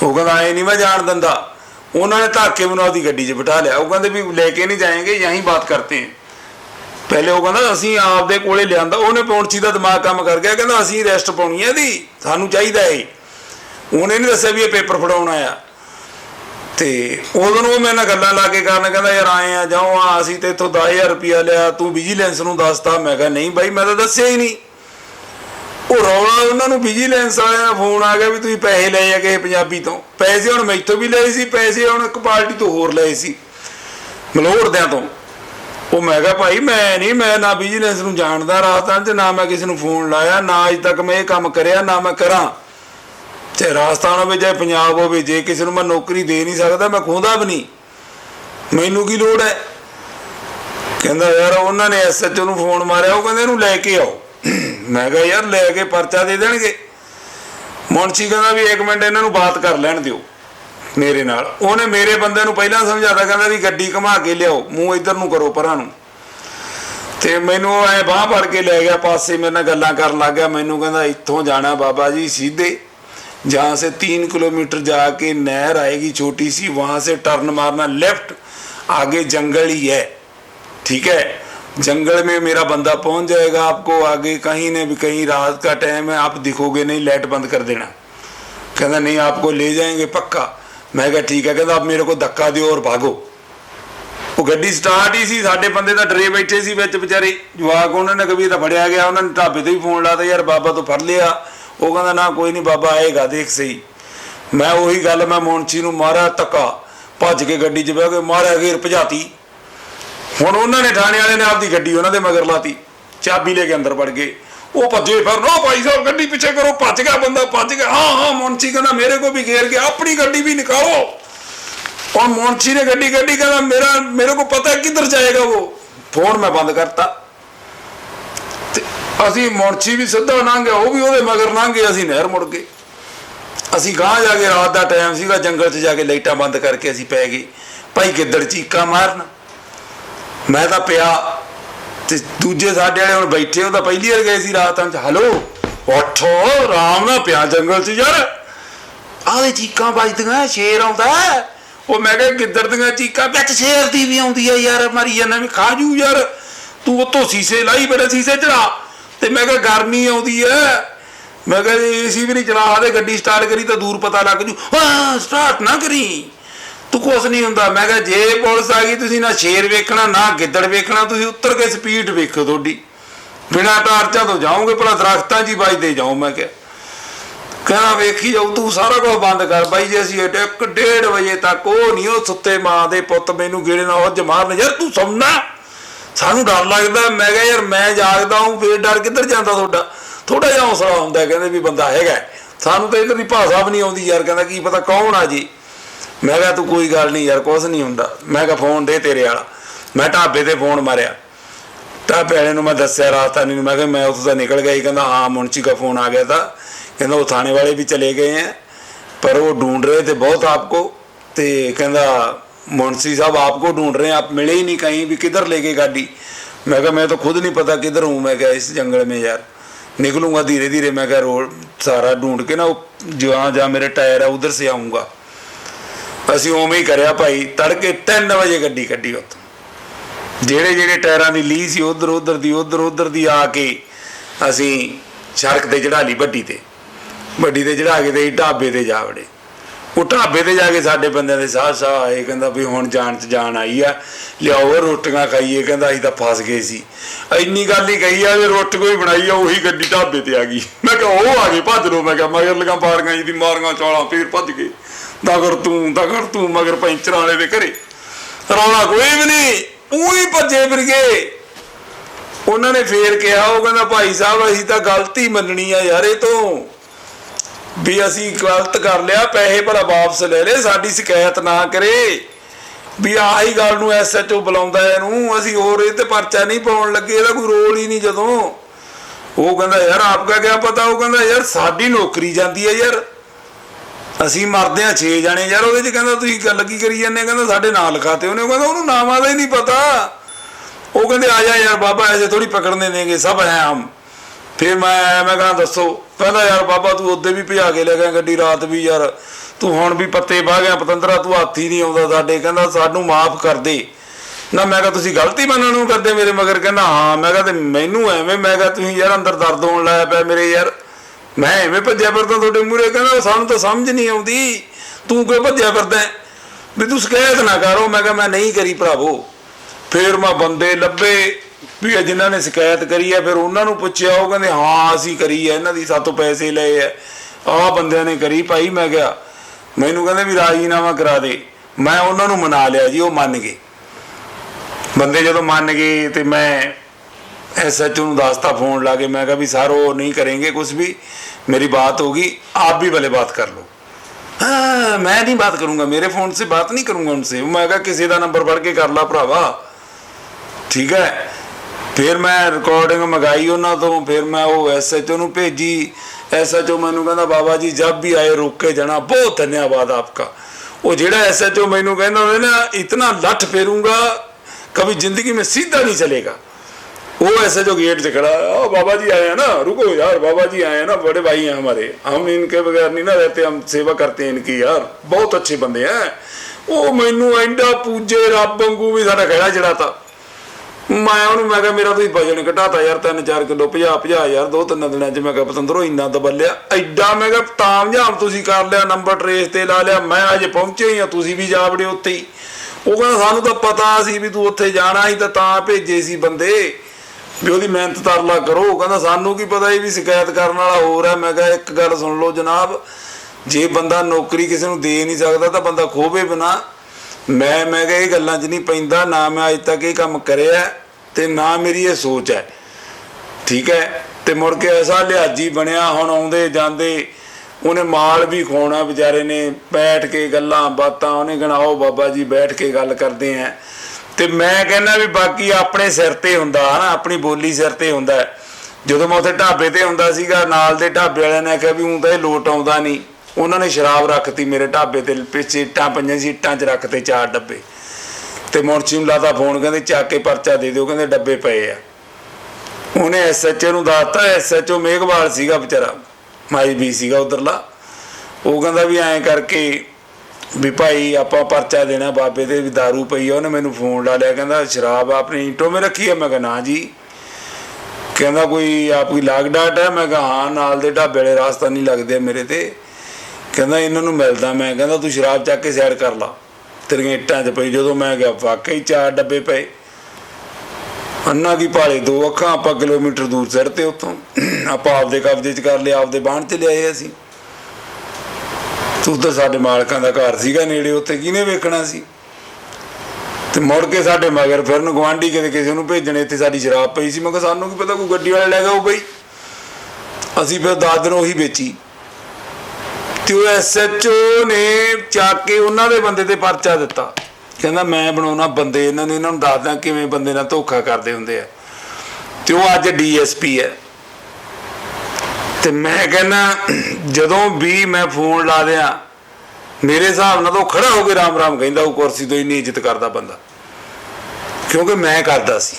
ਉਹ ਕਹਿੰਦਾ, ਐ ਨਹੀਂ ਮੈਂ ਜਾਣ ਦਿੰਦਾ। ਉਹਨਾਂ ਨੇ ਧਾਕੇ ਮੈਨੂੰ ਉਹਦੀ ਗੱਡੀ 'ਚ ਬਿਠਾ ਲਿਆ। ਉਹ ਕਹਿੰਦੇ ਵੀ ਲੈ ਕੇ ਨਹੀਂ ਜਾਏਗੇ ਯਹੀਂ ਬਾਤ ਕਰਤੇ ਹੈ। ਪਹਿਲੇ ਉਹ ਕਹਿੰਦਾ, ਅਸੀਂ ਆਪਦੇ ਕੋਲੇ ਲਿਆਂਦਾ, ਉਹਨੇ ਪੌਂਚੀ ਦਾ ਦਿਮਾਗ ਕੰਮ ਕਰ ਗਿਆ, ਕਹਿੰਦਾ ਅਸੀਂ ਰੈਸਟ ਪਾਉਣੀ ਹੈ ਦੀ ਸਾਨੂੰ ਚਾਹੀਦਾ ਹੈ ਉਹਨੇ ਨਹੀਂ ਦੱਸਿਆ ਵੀ ਇਹ ਪੇਪਰ ਫੜਾਉਣ ਆਇਆ। ਤੇ ਉਦੋਂ ਉਹ ਮੇਰੇ ਨਾਲ ਗੱਲਾਂ ਲਾ ਕੇ ਕਰਨ ਕਹਿੰਦਾ, ਯਾਰ ਆਏ ਆ, ਜਾਓ, ਆ, ਅਸੀਂ ਤੇ ਇਥੋਂ 10000 ਰੁਪਿਆ ਲਿਆ, ਤੂੰ ਵਿਜੀਲੈਂਸ ਨੂੰ ਦੱਸਤਾ। ਮੈਂ ਕਿਹਾ, ਨਹੀਂ ਬਾਈ, ਮੈਂ ਤਾਂ ਦੱਸਿਆ ਹੀ ਨਹੀਂ। ਉਹ ਰੌਲਾ ਉਹਨਾਂ ਨੂੰ ਵਿਜੀਲੈਂਸ ਵਾਲਿਆਂ ਦਾ ਫੋਨ ਆ ਗਿਆ ਵੀ ਤੁਸੀਂ ਪੈਸੇ ਲਏ ਆ ਕਿਸੇ ਪੰਜਾਬੀ ਤੋਂ। ਪੈਸੇ ਹੁਣ ਮੈਥੋਂ ਵੀ ਲਏ ਸੀ, ਪੈਸੇ ਹੁਣ ਇੱਕ ਪਾਰਟੀ ਤੋਂ ਹੋਰ ਲਏ ਸੀ। ਮਲੋੜਦਿਆਂ ਤੋਂ। ਉਹ ਮੈਂ ਕਿਹਾ ਭਾਈ, ਮੈਂ ਨਹੀਂ ਮੈਂ ਨਾ ਵਿਜੀਲੈਂਸ ਨੂੰ ਜਾਣਦਾ ਰਾਜਸਥਾਨ 'ਚ, ਨਾ ਮੈਂ ਕਿਸੇ ਨੂੰ ਫੋਨ ਲਾਇਆ, ਨਾ ਅਜ ਤੱਕ ਮੈਂ ਇਹ ਕੰਮ ਕਰਿਆ, ਨਾ ਮੈਂ ਕਰਾਂ। ਤੇ ਰਾਜਸਥਾਨ ਹੋਵੇ, ਚਾਹੇ ਪੰਜਾਬ ਹੋਵੇ, ਜੇ ਕਿਸੇ ਨੂੰ ਮੈਂ ਨੌਕਰੀ ਦੇ ਨਹੀਂ ਸਕਦਾ, ਮੈਂ ਖੋਂਦਾ ਵੀ ਨਹੀਂ ਮੈਨੂੰ ਕੀ ਲੋੜ ਹੈ? ਕਹਿੰਦਾ, ਯਾਰ, ਉਹਨਾਂ ਨੇ ਐਸਐਚਓ ਨੂੰ ਫੋਨ ਮਾਰਿਆ, ਉਹ ਕਹਿੰਦੇ ਇਹਨੂੰ ਲੈ ਕੇ ਆਓ। ਮੈਂ ਕਿਹਾ, ਯਾਰ, ਲੈ ਕੇ ਪਰਚਾ ਦੇ ਦੇਣਗੇ। ਮੁਨਸ਼ੀ ਕਹਿੰਦਾ ਵੀ 1 ਮਿੰਟ, ਇਹਨਾਂ ਨੂੰ ਬਾਤ ਕਰ ਲੈਣ ਦਿਓ। ਮੇਰੇ ਨਾਲ ਉਹਨੇ ਮੇਰੇ ਬੰਦੇ ਨੂੰ ਪਹਿਲਾਂ ਸਮਝਾਤਾ ਕਹਿੰਦਾ ਵੀ ਗੱਡੀ ਘੁਮਾ ਕੇ ਲਿਆਓ ਮੂੰਹ ਇੱਧਰ ਨੂੰ ਕਰੋ ਪਰਾਂ ਨੂੰ ਤੇ ਮੈਨੂੰ ਐ ਬਾਹ ਫੜ ਕੇ ਲੈ ਗਿਆ ਪਾਸੇ ਮੇਰੇ ਨਾਲ ਗੱਲਾਂ ਕਰਨ ਲੱਗ ਗਿਆ ਮੈਨੂੰ ਕਹਿੰਦਾ ਇੱਥੋਂ ਜਾਣਾ ਬਾਬਾ ਜੀ सीधे जहाँ से तीन किलोमीटर जाके नहर आएगी छोटी सी वहां से टर्न मारना लेफ्ट आगे जंगल ही है ठीक है जंगल में मेरा बंदा पहुंच जाएगा आपको आगे कहीं न भी कहीं रात का टाइम है आप दिखोगे नहीं लाइट बंद कर देना कहना नहीं आपको ले जाएंगे पक्का ਮੈਂ ਕਿਹਾ, ਠੀਕ ਹੈ, ਕਹਿੰਦਾ, ਆਪ ਮੇਰੇ ਕੋਲ ਧੱਕਾ ਦਿਓ ਔਰ ਭਾਗੋ। ਉਹ ਗੱਡੀ ਸਟਾਰਟ ਹੀ ਸੀ, ਸਾਡੇ ਬੰਦੇ ਦਾ ਡਰੇ ਬੈਠੇ ਸੀ ਵਿੱਚ ਵਿਚਾਰੇ। ਜਵਾਕ ਉਹਨਾਂ ਨੇ ਕਵੀ ਤਾਂ ਫੜਿਆ ਗਿਆ, ਉਹਨਾਂ ਨੇ ਢਾਬੇ ਤੇ ਵੀ ਫੋਨ ਲਾਤਾ ਯਾਰ ਬਾਬਾ ਤੋਂ ਫੜ ਲਿਆ। ਉਹ ਕਹਿੰਦਾ, ਨਾ, ਕੋਈ ਨਹੀਂ ਬਾਬਾ, ਆਏਗਾ, ਦੇਖ ਸਹੀ। ਮੈਂ ਉਹੀ ਗੱਲ, ਮੈਂ ਮੋਨਚੀ ਨੂੰ ਮਾਰਿਆ ਧੱਕਾ, ਭੱਜ ਕੇ ਗੱਡੀ 'ਚ ਬਹਿ ਕੇ ਮਾਰਿਆ, ਗੇਰ ਭਜਾਤੀ। ਹੁਣ ਉਹਨਾਂ ਨੇ ਥਾਣੇ ਵਾਲੇ ਨੇ ਆਪਦੀ ਗੱਡੀ ਉਹਨਾਂ ਦੇ ਮਗਰ ਲਾਤੀ, ਚਾਬੀ ਲੈ ਕੇ ਅੰਦਰ ਵੜ ਗਏ। ਉਹ ਭੱਜੇ ਫਿਰ ਨੋ ਭਾਈ ਸਾਹਿਬ ਗੱਡੀ ਪਿੱਛੇ ਕਰੋ ਭੱਜ ਗਿਆ ਬੰਦਾ ਭੱਜ ਗਿਆ ਹਾਂ ਹਾਂ ਮੌਂਚੀ ਕਹਿੰਦਾ ਮੇਰੇ ਕੋ ਵੀ ਘੇਰ ਗਿਆ ਆਪਣੀ ਗੱਡੀ ਵੀ ਨਿਕਾਲੋ और मोन्ची ने गड्डी गड्डी कहना मेरा मेरे को पता है किधर जाएगा वो फोन मैं बंद करता ਤੇ ਅਸੀਂ ਮੌਂਚੀ ਵੀ ਸਿੱਧਾ ਲੰਘ ਗਿਆ ਉਹ ਵੀ ਉਹਦੇ ਮਗਰ ਲੰਘ ਗਏ ਅਸੀਂ ਨਹਿਰ ਮੁੜ ਗਏ ਅਸੀਂ ਗਾਂ ਜਾ ਕੇ ਰਾਤ ਦਾ ਟਾਈਮ ਸੀਗਾ ਜੰਗਲ 'ਚ ਜਾ ਕੇ ਲਾਈਟਾਂ ਬੰਦ ਕਰਕੇ ਅਸੀਂ ਪੈ ਗਏ ਭਾਈ ਗਿੱਦੜ ਚੀਕਾਂ ਮਾਰਨ ਮੈਂ ਤਾਂ ਪਿਆ ਤੇ ਦੂਜੇ ਸਾਡੇ ਵਾਲੇ ਹੁਣ ਬੈਠੇ ਉਹ ਤਾਂ ਪਹਿਲੀ ਵਾਰ ਗਏ ਸੀ ਰਾਤਾਂ 'ਚ। ਹਲੋ, ਉੱਠੋ, ਆਰਾਮ ਨਾਲ ਪਿਆ ਜੰਗਲ 'ਚ ਯਾਰ। ਆਲੇ ਚੀਕਾਂ ਵੱਜਦੀਆਂ, ਸ਼ੇਰ ਆਉਂਦਾ। ਉਹ ਮੈਂ ਕਿਹਾ ਗਿੱਦੜ ਦੀਆਂ ਚੀਕਾਂ ਵਿੱਚ ਸ਼ੇਰ ਦੀ ਵੀ ਆਉਂਦੀ ਹੈ ਯਾਰ, ਮਰੀ ਜਾਂਦਾ ਵੀ ਖਾ ਜੂ ਯਾਰ। ਤੂੰ ਉੱਤੋਂ ਸੀਸੇ ਲਾਈ ਬੜੇ ਸੀਸੇ ਚੜਾ, ਤੇ ਮੈਂ ਕਿਹਾ ਗਰਮੀ ਆਉਂਦੀ ਹੈ ਮੈਂ ਕਿਹਾ ਏਸੀ ਵੀ ਨਹੀਂ ਚਲਾ ਦੇ ਗੱਡੀ ਸਟਾਰਟ ਕਰੀ ਤਾਂ ਦੂਰ ਪਤਾ ਲੱਗ ਜੂ। ਹਾਂ ਸਟਾਰਟ ਨਾ ਕਰੀ। ਤੂੰ ਕੁਛ ਨਹੀਂ ਹੁੰਦਾ। ਮੈਂ ਕਿਹਾ, ਜੇ ਪੁਲਿਸ ਆ ਗਈ, ਤੁਸੀਂ ਨਾ ਸ਼ੇਰ ਵੇਖਣਾ, ਨਾ ਗਿੱਦੜ ਵੇਖਣਾ, ਤੁਸੀਂ ਉੱਤਰ ਕੇ ਸਪੀਡ ਵੇਖੋ ਤੁਹਾਡੀ। ਬਿਨਾਂ ਟਾਰਚਾਂ ਤੋਂ ਜਾਓਗੇ, ਭਲਾ ਦਰਖਤਾਂ 'ਚ ਹੀ ਵੱਜਦੇ ਜਾਓ, ਮੈਂ ਕਿਹਾ। ਕਹਿੰਦਾ, ਵੇਖੀ ਜਾਊ, ਤੂੰ ਸਾਰਾ ਕੁਝ ਬੰਦ ਕਰ। ਬਾਈ ਜੇ, ਅਸੀਂ ਏਡੇ ਇੱਕ ਡੇਢ ਵਜੇ ਤੱਕ ਉਹ ਨਹੀਂ, ਉਹ ਸੁੱਤੇ ਮਾਂ ਦੇ ਪੁੱਤ ਮੈਨੂੰ ਗੇੜੇ ਨਾਲ ਉਹ ਮਾਰਨ। ਯਾਰ, ਤੂੰ ਸੁਣਨਾ ਸਾਨੂੰ ਡਰ ਲੱਗਦਾ। ਮੈਂ ਕਿਹਾ, ਯਾਰ, ਮੈਂ ਜਾਗਦਾ ਹੂੰ, ਫੇਰ ਡਰ ਕਿੱਧਰ ਜਾਂਦਾ ਤੁਹਾਡਾ? ਥੋੜਾ ਜਿਹਾ ਹੌਸਲਾ ਹੁੰਦਾ ਕਹਿੰਦੇ ਵੀ ਬੰਦਾ ਹੈਗਾ ਸਾਨੂੰ ਤਾਂ ਇਧਰ ਦੀ ਭਾਸ਼ਾ ਵੀ ਨਹੀਂ ਆਉਂਦੀ ਯਾਰ, ਕਹਿੰਦਾ, ਕੀ ਪਤਾ ਕੌਣ ਆ ਜੀ? ਮੈਂ ਕਿਹਾ ਤੂੰ ਕੋਈ ਗੱਲ ਨਹੀਂ ਯਾਰ ਕੁਝ ਨਹੀਂ ਹੁੰਦਾ ਮੈਂ ਕਿਹਾ ਫੋਨ ਦੇ ਤੇਰੇ ਵਾਲਾ ਮੈਂ ਢਾਬੇ ਤੇ ਫੋਨ ਮਾਰਿਆ ਤਾਂ ਭੈਣੇ ਨੂੰ ਮੈਂ ਦੱਸਿਆ ਰਾਜਧਾਨੀ ਨੂੰ ਮੈਂ ਕਿਹਾ ਮੈਂ ਉੱਥੋਂ ਤਾਂ ਨਿਕਲ ਗਿਆ ਹੀ ਕਹਿੰਦਾ ਹਾਂ ਮੁਨਸ਼ੀ ਦਾ ਫੋਨ ਆ ਗਿਆ ਤਾਂ ਕਹਿੰਦਾ ਉਹ ਥਾਣੇ ਵਾਲੇ ਵੀ ਚਲੇ ਗਏ ਆ पर वो ढूंढ रहे थे बहुत आपको तो कहता मुंशी साहब आपको ढूंढ रहे हैं आप मिले ही नहीं कहीं भी किधर ले गए गाड़ी मैं कहा मैं तो खुद नहीं पता किधर हूँ मैं क्या इस जंगल में यार निकलूँगा धीरे धीरे मैं क्या रोड सारा ढूंढ के ना जहाँ जहाँ मेरे टायर है उधर से आऊँगा ਅਸੀਂ ਉਵੇਂ ਹੀ ਕਰਿਆ ਭਾਈ, ਤੜਕੇ 3 ਵਜੇ ਗੱਡੀ ਕੱਢੀ ਉੱਥੋਂ। ਜਿਹੜੇ ਜਿਹੜੇ ਟਾਇਰਾਂ ਦੀ ਲੀ ਸੀ, ਉਧਰ ਉਧਰ ਦੀ, ਉਧਰ ਉਧਰ ਦੀ ਆ ਕੇ ਅਸੀਂ ਸੜਕ ਤੇ ਚੜਾ ਲਈ ਵੱਡੀ ਤੇ ਵੱਡੀ ਤੇ ਚੜਾ ਕੇ ਤੇ ਅਸੀਂ ਢਾਬੇ ਤੇ ਜਾ ਵੜੇ। ਉਹ ਢਾਬੇ ਤੇ ਜਾ ਕੇ ਸਾਡੇ ਬੰਦਿਆਂ ਦੇ ਸਾਹ ਸਾਹ ਆਏ, ਕਹਿੰਦਾ ਵੀ ਹੁਣ ਜਾਣ ਚ ਜਾਣ ਆਈ ਆ, ਲਿਆਓ ਰੋਟੀਆਂ ਖਾਈਏ, ਕਹਿੰਦਾ ਅਸੀਂ ਤਾਂ ਫਸ ਗਏ ਸੀ। ਇੰਨੀ ਗੱਲ ਹੀ ਕਹੀ ਆ ਵੀ ਰੋਟੀ ਕੋਈ ਬਣਾਈ ਆ, ਉਹੀ ਗੱਡੀ ਢਾਬੇ ਤੇ ਆ ਗਈ। ਮੈਂ ਕਿਹਾ ਉਹ ਆ ਗਏ, ਭੱਜ ਲੋ ਮੈਂ ਕਿਹਾ ਮਗਰ ਲਗਾ ਪਾਰੀਆਂ ਜੀ ਦੀ ਮਾਰੀਆਂ ਚੌਲਾਂ, ਫੇਰ ਭੱਜ ਗਏ। ਦਗਰ ਤੂੰ ਦਗਰ ਤੂੰ, ਮਗਰ ਪੈਂਚਰ ਵਾਲੇ ਦੇ ਘਰੇ। ਰੌਲਾ ਕੋਈ ਵੀ ਨਹੀਂ, ਉਹੀ ਭੱਜੇ ਫਿਰ ਗਏ ਉਹਨਾਂ ਨੇ ਫੇਰ ਕਿਹਾ, ਉਹ ਕਹਿੰਦਾ, ਭਾਈ ਸਾਹਿਬ, ਅਸੀਂ ਤਾਂ ਗਲਤੀ ਮੰਨਣੀ ਆ ਯਾਰ, ਇਹ ਤੋਂ ਵੀ ਅਸੀਂ ਗਲਤ ਕਰ ਲਿਆ ਪੈਸੇ ਭਲਾ ਵਾਪਸ ਲੈ ਲੈ ਸਾਡੀ ਸ਼ਿਕਾਇਤ ਨਾ ਕਰੇ। ਵੀ ਆਹੀ ਗੱਲ ਨੂੰ ਐਸਐਚਓ ਬੁਲਾਉਂਦਾ ਇਹਨੂੰ ਅਸੀਂ ਹੋਰ ਇਹ ਤੇ ਪਰਚਾ ਨਹੀਂ ਪਾਉਣ ਲੱਗੇ ਇਹਦਾ ਕੋਈ ਰੋਲ ਹੀ ਨਹੀਂ ਜਦੋਂ। ਉਹ ਕਹਿੰਦਾ ਯਾਰ ਆਪਕਾ ਕਿਆ ਪਤਾ? ਉਹ ਕਹਿੰਦਾ ਯਾਰ ਸਾਡੀ ਨੌਕਰੀ ਜਾਂਦੀ ਹੈ ਯਾਰ। ਅਸੀਂ ਮਰਦੇ ਆ 6 ਜਾਣੇ ਯਾਰ ਉਹਦੇ ਚ ਕਹਿੰਦਾ ਤੁਸੀਂ ਗੱਲ ਕੀ ਕਰੀ ਜਾਂਦੇ ਕਹਿੰਦਾ ਸਾਡੇ ਨਾਂ ਲਿਖਾਤੇ ਉਹਨੇ। ਉਹ ਕਹਿੰਦਾ ਉਹਨੂੰ ਨਾਮਾਂ ਦਾ ਹੀ ਨਹੀਂ ਪਤਾ। ਉਹ ਕਹਿੰਦੇ ਆ ਜਾ ਯਾਰ ਬਾਬਾ ਐਸੇ ਥੋੜੀ ਪਕੜਨੇ ਦੇਂਗੇ ਸਭ ਹੈ ਹਮ ਫਿਰ ਮੈਂ ਆਇਆ, ਮੈਂ ਕਹਾਂ ਦੱਸੋ। ਕਹਿੰਦਾ ਯਾਰ ਬਾਬਾ ਤੂੰ ਉਹਦੇ ਵੀ ਭਜਾ ਕੇ ਲੈ ਗਿਆ ਗੱਡੀ, ਰਾਤ ਵੀ ਯਾਰ। ਤੂੰ ਹੁਣ ਵੀ ਪੱਤੇ ਬਾਹ ਗਿਆ, ਪਤੰਦਰਾ, ਤੂੰ ਹੱਥ ਹੀ ਨਹੀਂ ਆਉਂਦਾ ਸਾਡੇ। ਕਹਿੰਦਾ ਸਾਨੂੰ ਮਾਫ ਕਰ ਦੇ। ਨਾ ਮੈਂ ਕਿਹਾ ਤੁਸੀਂ ਗਲਤੀ ਮੰਨਣ ਨੂੰ ਕਰਦੇ ਮੇਰੇ, ਮਗਰ ਕਹਿੰਦਾ ਹਾਂ, ਮੈਂ ਕਿਹਾ ਤੇ ਮੈਨੂੰ ਐਵੇਂ, ਮੈਂ ਕਿਹਾ ਤੁਸੀਂ ਯਾਰ ਅੰਦਰ ਦਰਦ ਹੋਣ ਲਾਇਆ ਪਿਆ ਮੇਰੇ ਯਾਰ। ਮੈਂ ਐਵੇਂ ਭੱਜਿਆ ਫਿਰਦਾ ਤੁਹਾਡੇ ਮੂਹਰੇ, ਕਹਿੰਦਾ ਸਾਨੂੰ ਤਾਂ ਸਮਝ ਨਹੀਂ ਆਉਂਦੀ। ਤੂੰ ਕਿਉਂ ਭੱਜਿਆ ਫਿਰਦਾ ਵੀ ਤੂੰ ਸ਼ਿਕਾਇਤ ਨਾ ਕਰੋ ਮੈਂ ਕਿਹਾ ਮੈਂ ਨਹੀਂ ਕਰੀ ਭਰਾਵੋ। ਫਿਰ ਮੈਂ ਬੰਦੇ ਲੱਭੇ। ਵੀ ਜਿਨ੍ਹਾਂ ਨੇ ਸ਼ਿਕਾਇਤ ਕਰੀ ਹੈ, ਫਿਰ ਉਹਨਾਂ ਨੂੰ ਪੁੱਛਿਆ, ਉਹ ਕਹਿੰਦੇ, ਹਾਂ, ਅਸੀਂ ਕਰੀ ਹੈ, ਇਹਨਾਂ ਦੀ ਸਾਤੋਂ ਪੈਸੇ ਲਏ ਹੈ। ਆਹ ਬੰਦਿਆਂ ਨੇ ਕਰੀ, ਭਾਈ ਮੈਂ ਕਿਹਾ, ਮੈਨੂੰ ਕਹਿੰਦੇ ਵੀ ਰਾਜੀਨਾਮਾ ਕਰਾ ਦੇ, ਮੈਂ ਉਹਨਾਂ ਨੂੰ ਮਨਾ ਲਿਆ ਜੀ, ਉਹ ਮੰਨ ਗਏ। ਬੰਦੇ ਜਦੋਂ ਮੰਨ ਗਏ ਤੇ ਮੈਂ ਐਸਐਚਓ ਨੂੰ ਦੱਸਤਾ ਫੋਨ ਲਾ ਕੇ, ਮੈਂ ਕਿਹਾ ਵੀ ਸਰ, ਉਹ ਨਹੀਂ ਕਰਨਗੇ ਕੁਝ ਵੀ, ਮੇਰੀ ਬਾਤ ਹੋ ਗਈ, ਆਪ ਵੀ ਬਲੇ ਬਾਤ ਕਰ ਲਓ। ਮੈਂ ਨਹੀਂ ਬਾਤ ਕਰੂੰਗਾ, ਮੇਰੇ ਫੋਨ ਸੇ ਬਾਤ ਨਹੀਂ ਕਰੂੰਗਾ ਉਨਸੇ ਮੈਂ ਕਿਹਾ, ਕਿਸੇ ਦਾ ਨੰਬਰ ਫੜ ਕੇ ਕਰ ਲਾ ਭਰਾਵਾ। ਠੀਕ ਹੈ ਫਿਰ ਮੈਂ ਰਿਕਾਰਡਿੰਗ ਮੰਗਾਈ ਉਹਨਾਂ ਤੋਂ, ਫਿਰ ਮੈਂ ਉਹ ਐਸਐਚਓ ਨੂੰ ਭੇਜੀ। ਐਸਐਚਓ ਮੈਨੂੰ ਕਹਿੰਦਾ, ਬਾਬਾ ਜੀ ਜਦ ਵੀ ਆਏ, ਰੁਕ ਕੇ ਜਾਣਾ। ਬਹੁਤ ਧੰਨਵਾਦ ਆਪਕਾ। ਉਹ ਜਿਹੜਾ ਐਸਐਚਓ ਮੈਨੂੰ ਕਹਿੰਦਾ ਉਹ ਨਾ, ਇਤਨਾ ਲੱਠ ਫੇਰੂੰਗਾ ਕभी ਜ਼ਿੰਦਗੀ ਮੇਂ ਸਿੱਧਾ ਨਹੀਂ ਚਲੇਗਾ। ਉਹ ऐसे जो गेट से खड़ा ओ बाबा जी आए हैं ना रुको यार बाबा जी आए हैं ना बड़े भाई हैं हमारे हम इनके बगैर नहीं ना रहते हम ਸੇਵਾ ਕਰਤੇ ਇਨਕੀ ਯਾਰ। ਬਹੁਤ ਅੱਛੇ ਬੰਦੇ बंदे ਉਹ ਮੈਨੂੰ ਐਂਡਾ ਪੂਜੇ, ਰੱਬ ਵਾਂਗੂ ਵੀ ਸਾਡਾ सारा ਜਿਹੜਾ चढ़ाता ਮੈਂ ਉਹਨੂੰ, ਮੈਂ ਕਿਹਾ ਮੇਰਾ ਤੁਸੀਂ ਵਜਨ ਘਟਾਤਾ ਯਾਰ 3-4 ਕਿਲੋ 50-50 ਯਾਰ ਦੋ ਤਿੰਨ ਦਿਨਾਂ ਚ ਮੈਂ ਕਿਹਾ ਪਤੰਦਰੋ ਇੰਨਾ ਦਬਲਿਆ ਐਡਾ ਮੈਂ ਕਿਹਾ ਤਾਮ ਜਾਮ ਤੁਸੀਂ ਕਰ ਲਿਆ ਨੰਬਰ ਟਰੇਸ ਤੇ ਲਾ ਲਿਆ, ਮੈਂ ਅਜੇ ਪਹੁੰਚੇ ਹੀ ਆ, ਤੁਸੀਂ ਵੀ ਜਾ ਵੜੇ ਉੱਥੇ ਹੀ। ਉਹ ਕਹਿੰਦਾ, ਸਾਨੂੰ ਤਾਂ ਪਤਾ ਸੀ ਵੀ ਤੂੰ ਉੱਥੇ ਜਾਣਾ ਸੀ, ਤਾਂ ਤਾਂ ਭੇਜੇ ਸੀ ਬੰਦੇ। ਵੀ ਉਹਦੀ ਮਿਹਨਤ ਤਰਲਾ ਕਰੋ। ਕਹਿੰਦਾ, ਸਾਨੂੰ ਕੀ ਪਤਾ ਸੀ ਵੀ ਸ਼ਿਕਾਇਤ ਕਰਨ ਵਾਲਾ ਹੋਰ ਹੈ ਮੈਂ ਕਿਹਾ, ਇੱਕ ਗੱਲ ਸੁਣ ਲਓ ਜਨਾਬ, ਜੇ ਬੰਦਾ ਨੌਕਰੀ ਕਿਸੇ ਨੂੰ ਦੇ ਨਹੀਂ ਸਕਦਾ, ਤਾਂ ਬੰਦਾ ਖੋਵੇ ਬਿਨਾ ਮੈਂ ਮੈਂ ਕਿਹਾ ਇਹ ਗੱਲਾਂ 'ਚ ਨਹੀਂ ਪੈਂਦਾ, ਨਾ ਮੈਂ ਅੱਜ ਤੱਕ ਇਹ ਕੰਮ ਕਰਿਆ ਤੇ ਨਾ ਮੇਰੀ ਇਹ ਸੋਚ ਹੈ। ਠੀਕ ਹੈ? ਤੇ ਮੁੜ ਕੇ ਐਸਾ ਲਿਹਾਜੀ ਬਣਿਆ, ਹੁਣ ਆਉਂਦੇ ਜਾਂਦੇ ਉਹਨੇ ਮਾਲ ਵੀ ਖੋਣਾ ਵਿਚਾਰੇ ਨੇ, ਬੈਠ ਕੇ ਗੱਲਾਂ ਬਾਤਾਂ ਉਹਨੇ ਕਹਣਾ ਬਾਬਾ ਜੀ ਬੈਠ ਕੇ ਗੱਲ ਕਰਦੇ ਆਂ। ਤੇ ਮੈਂ ਕਹਿੰਦਾ ਵੀ ਬਾਕੀ ਆਪਣੇ ਸਿਰ ਤੇ ਹੁੰਦਾ, ਹਨਾ, ਆਪਣੀ ਬੋਲੀ ਸਿਰ ਤੇ ਹੁੰਦਾ। ਜਦੋਂ ਮੈਂ ਉੱਥੇ ਢਾਬੇ ਤੇ ਹੁੰਦਾ ਸੀਗਾ, ਨਾਲ ਦੇ ਢਾਬੇ ਵਾਲਿਆਂ ਨੇ ਕਿਹਾ ਵੀ ਹੁਣ ਤਾਂ ਇਹ ਲੋਟ ਆਉਂਦਾ ਨਹੀਂ। ਉਹਨਾਂ ਨੇ ਸ਼ਰਾਬ ਰੱਖਤੀ ਮੇਰੇ ਢਾਬੇ ਤੇ ਪਿੱਛੇ ਇੱਟਾਂ ਪੰਜਾਂ ਸੀ ਇੱਟਾਂ 'ਚ ਰੱਖਤੇ ਚਾਰ ਡੱਬੇ। ਤੇ ਮੁਨਸ਼ੀ ਨੂੰ ਲਾਤਾ ਫੋਨ, ਕਹਿੰਦੇ ਚੱਕ ਕੇ ਪਰਚਾ ਦੇ ਦਿਓ, ਕਹਿੰਦੇ ਡੱਬੇ ਪਏ ਆ। ਉਹਨੇ ਐਸਐਚਓ ਨੂੰ ਦੱਸਤਾ ਐਸਐਚਓ ਮੇਘਵਾਲ ਸੀਗਾ ਵਿਚਾਰਾ, ਮਾਈ ਵੀ ਸੀਗਾ ਉਧਰਲਾ। ਉਹ ਕਹਿੰਦਾ ਵੀ ਐਂ ਕਰਕੇ ਵੀ ਭਾਈ ਆਪਾਂ ਪਰਚਾ ਦੇਣਾ ਬਾਬੇ ਤੇ, ਵੀ दारू ਪਈ ਆ, ਉਹਨੇ ਮੈਨੂੰ ਫੋਨ ਲਾ ਲਿਆ, ਕਹਿੰਦਾ ਸ਼ਰਾਬ ਆਪਣੀ ਇੰਟੋ ਮੇ ਰੱਖੀ ਹੈ ਮੈਂ ਕਿਹਾ, ਨਾ ਜੀ। ਕਹਿੰਦਾ ਕੋਈ ਆਪਕੀ ਲਾਗ ਡਾਟ ਹੈ ਮੈਂ ਕਿਹਾ, ਹਾਂ, ਨਾਲ ਦੇ ਢਾਬੇ ਵਾਲੇ ਰਾਸਤਾ ਨਹੀਂ ਲੱਗਦੇ ਮੇਰੇ ਤੇ। ਕਹਿੰਦਾ ਇਹਨਾਂ ਨੂੰ ਮਿਲਦਾ ਮੈਂ, ਕਹਿੰਦਾ ਤੂੰ ਸ਼ਰਾਬ ਚੱਕ ਕੇ ਸੈਰ ਕਰ ਲਾ। ਤੇਰੀਆਂ ਇੱਟਾਂ 'ਚ ਪਈ, ਜਦੋਂ ਮੈਂ ਗਿਆ, ਵਾਕਈ ਚਾਰ ਡੱਬੇ ਪਏ। ਅੰਨਾ ਕੀ ਭਾਲੇ ਦੋ ਅੱਖਾਂ, ਆਪਾਂ ਕਿਲੋਮੀਟਰ ਦੂਰ ਸਿਰ ਤੇ ਉੱਥੋਂ। ਆਪਾਂ ਆਪਦੇ ਕਬਜ਼ੇ 'ਚ ਕਰ ਲਿਆ, ਆਪਦੇ ਬਾਣ 'ਚ ਲਿਆਏ ਅਸੀਂ। ਤੂੰ ਤਾਂ ਸਾਡੇ ਮਾਲਕਾਂ ਦਾ ਘਰ ਸੀਗਾ ਨੇੜੇ, ਉੱਥੇ ਕਿਹਨੇ ਵੇਖਣਾ ਸੀ? ਤੇ ਮੁੜ ਕੇ ਸਾਡੇ ਮਗਰ ਫਿਰਨ ਗਵਾਂਢੀ ਕਿਤੇ ਕਿਸੇ ਨੂੰ ਭੇਜਣੇ, ਇੱਥੇ ਸਾਡੀ ਸ਼ਰਾਬ ਪਈ ਸੀ। ਮੈਂ ਕਿਹਾ, ਸਾਨੂੰ ਕੀ ਪਤਾ, ਕੋਈ ਗੱਡੀ ਵਾਲਾ ਲੈ ਗਿਆ ਉਹ ਬਈ। ਅਸੀਂ ਫਿਰ ਦਾਦਰ ਉਹੀ ਵੇਚੀ। ਤੇ ਉਹ ਐਸਐਚਓ ਨੇ ਚੱਕ ਕੇ ਉਹਨਾਂ ਦੇ ਬੰਦੇ ਤੇ ਪਰਚਾ ਦਿੱਤਾ। ਕਹਿੰਦਾ, ਮੈਂ ਬਣਾਉਣਾ ਬੰਦੇ, ਇਹਨਾਂ ਨੇ ਇਹਨਾਂ ਨੂੰ ਦੱਸਦਾ ਕਿਵੇਂ ਬੰਦੇ ਨਾਲ ਧੋਖਾ ਕਰਦੇ ਹੁੰਦੇ ਆ। ਤੇ ਉਹ ਅੱਜ ਡੀਐਸਪੀ ਹੈ। ਤੇ ਮੈਂ ਕਹਿੰਦਾ, ਜਦੋਂ ਵੀ ਮੈਂ ਫੋਨ ਲਾ ਦਿਆਂ, ਮੇਰੇ ਹਿਸਾਬ ਨਾਲ ਉਹ ਖੜਾ ਹੋ ਕੇ ਰਾਮ ਰਾਮ ਕਹਿੰਦਾ, ਉਹ ਕੁਰਸੀ ਤੋਂ ਇੰਨੀ ਇੱਜ਼ਤ ਕਰਦਾ ਬੰਦਾ। ਕਿਉਂਕਿ ਮੈਂ ਕਰਦਾ ਸੀ।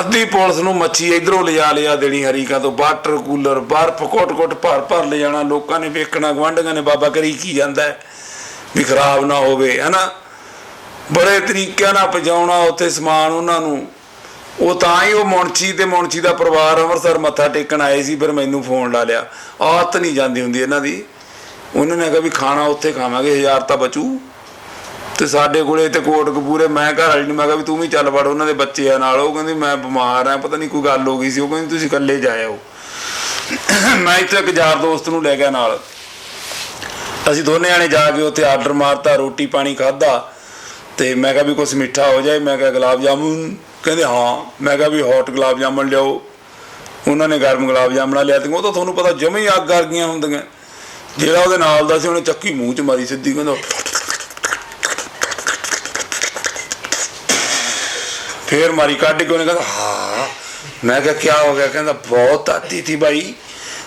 ਅੱਧੀ ਪੁਲਿਸ ਨੂੰ ਮੱਛੀ ਇਧਰੋਂ ਲਿਜਾ ਲਿਆ ਦੇਣੀ ਹਰੀਕਾ ਤੋਂ, ਵਾਟਰ ਕੂਲਰ, ਬਰਫ ਕੋਟ-ਕੋਟ ਭਰ ਭਰ ਲੈ ਜਾਣਾ, ਲੋਕਾਂ ਨੇ ਵੇਖਣਾ ਗਵਾਂਢੀਆਂ ਨੇ ਬਾਬਾ ਕਰੀ ਕੀ ਜਾਂਦਾ ਵੀ ਖਰਾਬ ਨਾ ਹੋਵੇ, ਹਨਾ? ਬੜੇ ਤਰੀਕਿਆਂ ਨਾਲ ਪਜਾਉਣਾ ਉੱਥੇ ਸਮਾਨ ਉਹਨਾਂ ਨੂੰ। ਉਹ ਤਾਂ ਹੀ ਉਹ ਮੁਨਸ਼ੀ ਤੇ ਮੁਨਸ਼ੀ ਦਾ ਪਰਿਵਾਰ ਅੰਮ੍ਰਿਤਸਰ ਮੱਥਾ ਟੇਕਣ ਆਏ ਸੀ, ਫਿਰ ਮੈਨੂੰ ਫੋਨ ਲਾ ਲਿਆ। ਆਦਤ ਨਹੀਂ ਜਾਂਦੀ ਹੁੰਦੀ ਇਹਨਾਂ ਦੀ। ਉਹਨਾਂ ਨੇ ਕਿਹਾ ਵੀ ਖਾਣਾ ਉੱਥੇ ਖਾਵਾਂਗੇ, ਹਜ਼ਾਰ ਤਾਂ ਬਚੂ। ਤੇ ਸਾਡੇ ਕੋਲੇ ਤੇ ਕੋਟ ਕਪੂਰੇ ਮੈਂ ਘਰ ਵਾਲੀ ਨੂੰ ਮੈਂ ਕਿਹਾ ਵੀ ਤੂੰ ਵੀ ਚੱਲ ਵੜ ਉਹਨਾਂ ਦੇ ਬੱਚੇ ਆ ਨਾਲ। ਉਹ ਕਹਿੰਦੀ, ਮੈਂ ਬਿਮਾਰ ਆ, ਪਤਾ ਨਹੀਂ ਕੋਈ ਗੱਲ ਹੋ ਗਈ ਸੀ। ਉਹ ਕਹਿੰਦੀ, ਤੁਸੀਂ ਇਕੱਲੇ ਜਾਇਓ। ਮੈਂ ਇੱਥੇ ਇੱਕ ਯਾਰ ਦੋਸਤ ਨੂੰ ਲੈ ਗਿਆ ਨਾਲ। ਅਸੀਂ ਦੋਨੇ ਜਾਣੇ ਜਾ ਕੇ ਉੱਥੇ ਆਰਡਰ ਮਾਰਤਾ, ਰੋਟੀ ਪਾਣੀ ਖਾਦਾ ਤੇ ਮੈਂ ਕਿਹਾ ਵੀ ਕੁਝ ਮਿੱਠਾ ਹੋ ਜਾਏ। ਮੈਂ ਕਿਹਾ, ਗੁਲਾਬ ਜਾਮੁਨ? ਕਹਿੰਦੇ, ਹਾਂ। ਮੈਂ ਕਿਹਾ ਵੀ ਹੌਟ ਗੁਲਾਬ ਜਾਮੁਨ ਲਿਆਓ। ਉਹਨਾਂ ਨੇ ਗਰਮ ਗੁਲਾਬ ਜਾਮਣਾ ਲਿਆ ਤੇ ਉਹ ਤਾਂ ਤੁਹਾਨੂੰ ਪਤਾ ਜਮੇ ਹੀ ਅੱਗ ਕਰ ਗਈਆਂ ਹੁੰਦੀਆਂ। ਜਿਹੜਾ ਉਹਦੇ ਨਾਲ ਦਾ ਸੀ, ਉਹਨੇ ਚੱਕੀ ਮੂੰਹ 'ਚ ਮਾਰੀ ਸਿੱਧੀ, ਕਹਿੰਦਾ ਫੇਰ ਮਾਰੀ ਕੱਢ ਕੇ ਉਹਨੇ ਕਹਿੰਦਾ, ਹਾਂ। ਮੈਂ ਕਿਹਾ ਕੀ ਹੋ ਗਿਆ? ਕਹਿੰਦਾ, ਬਹੁਤ ਆਤੀ ਸੀ ਭਾਈ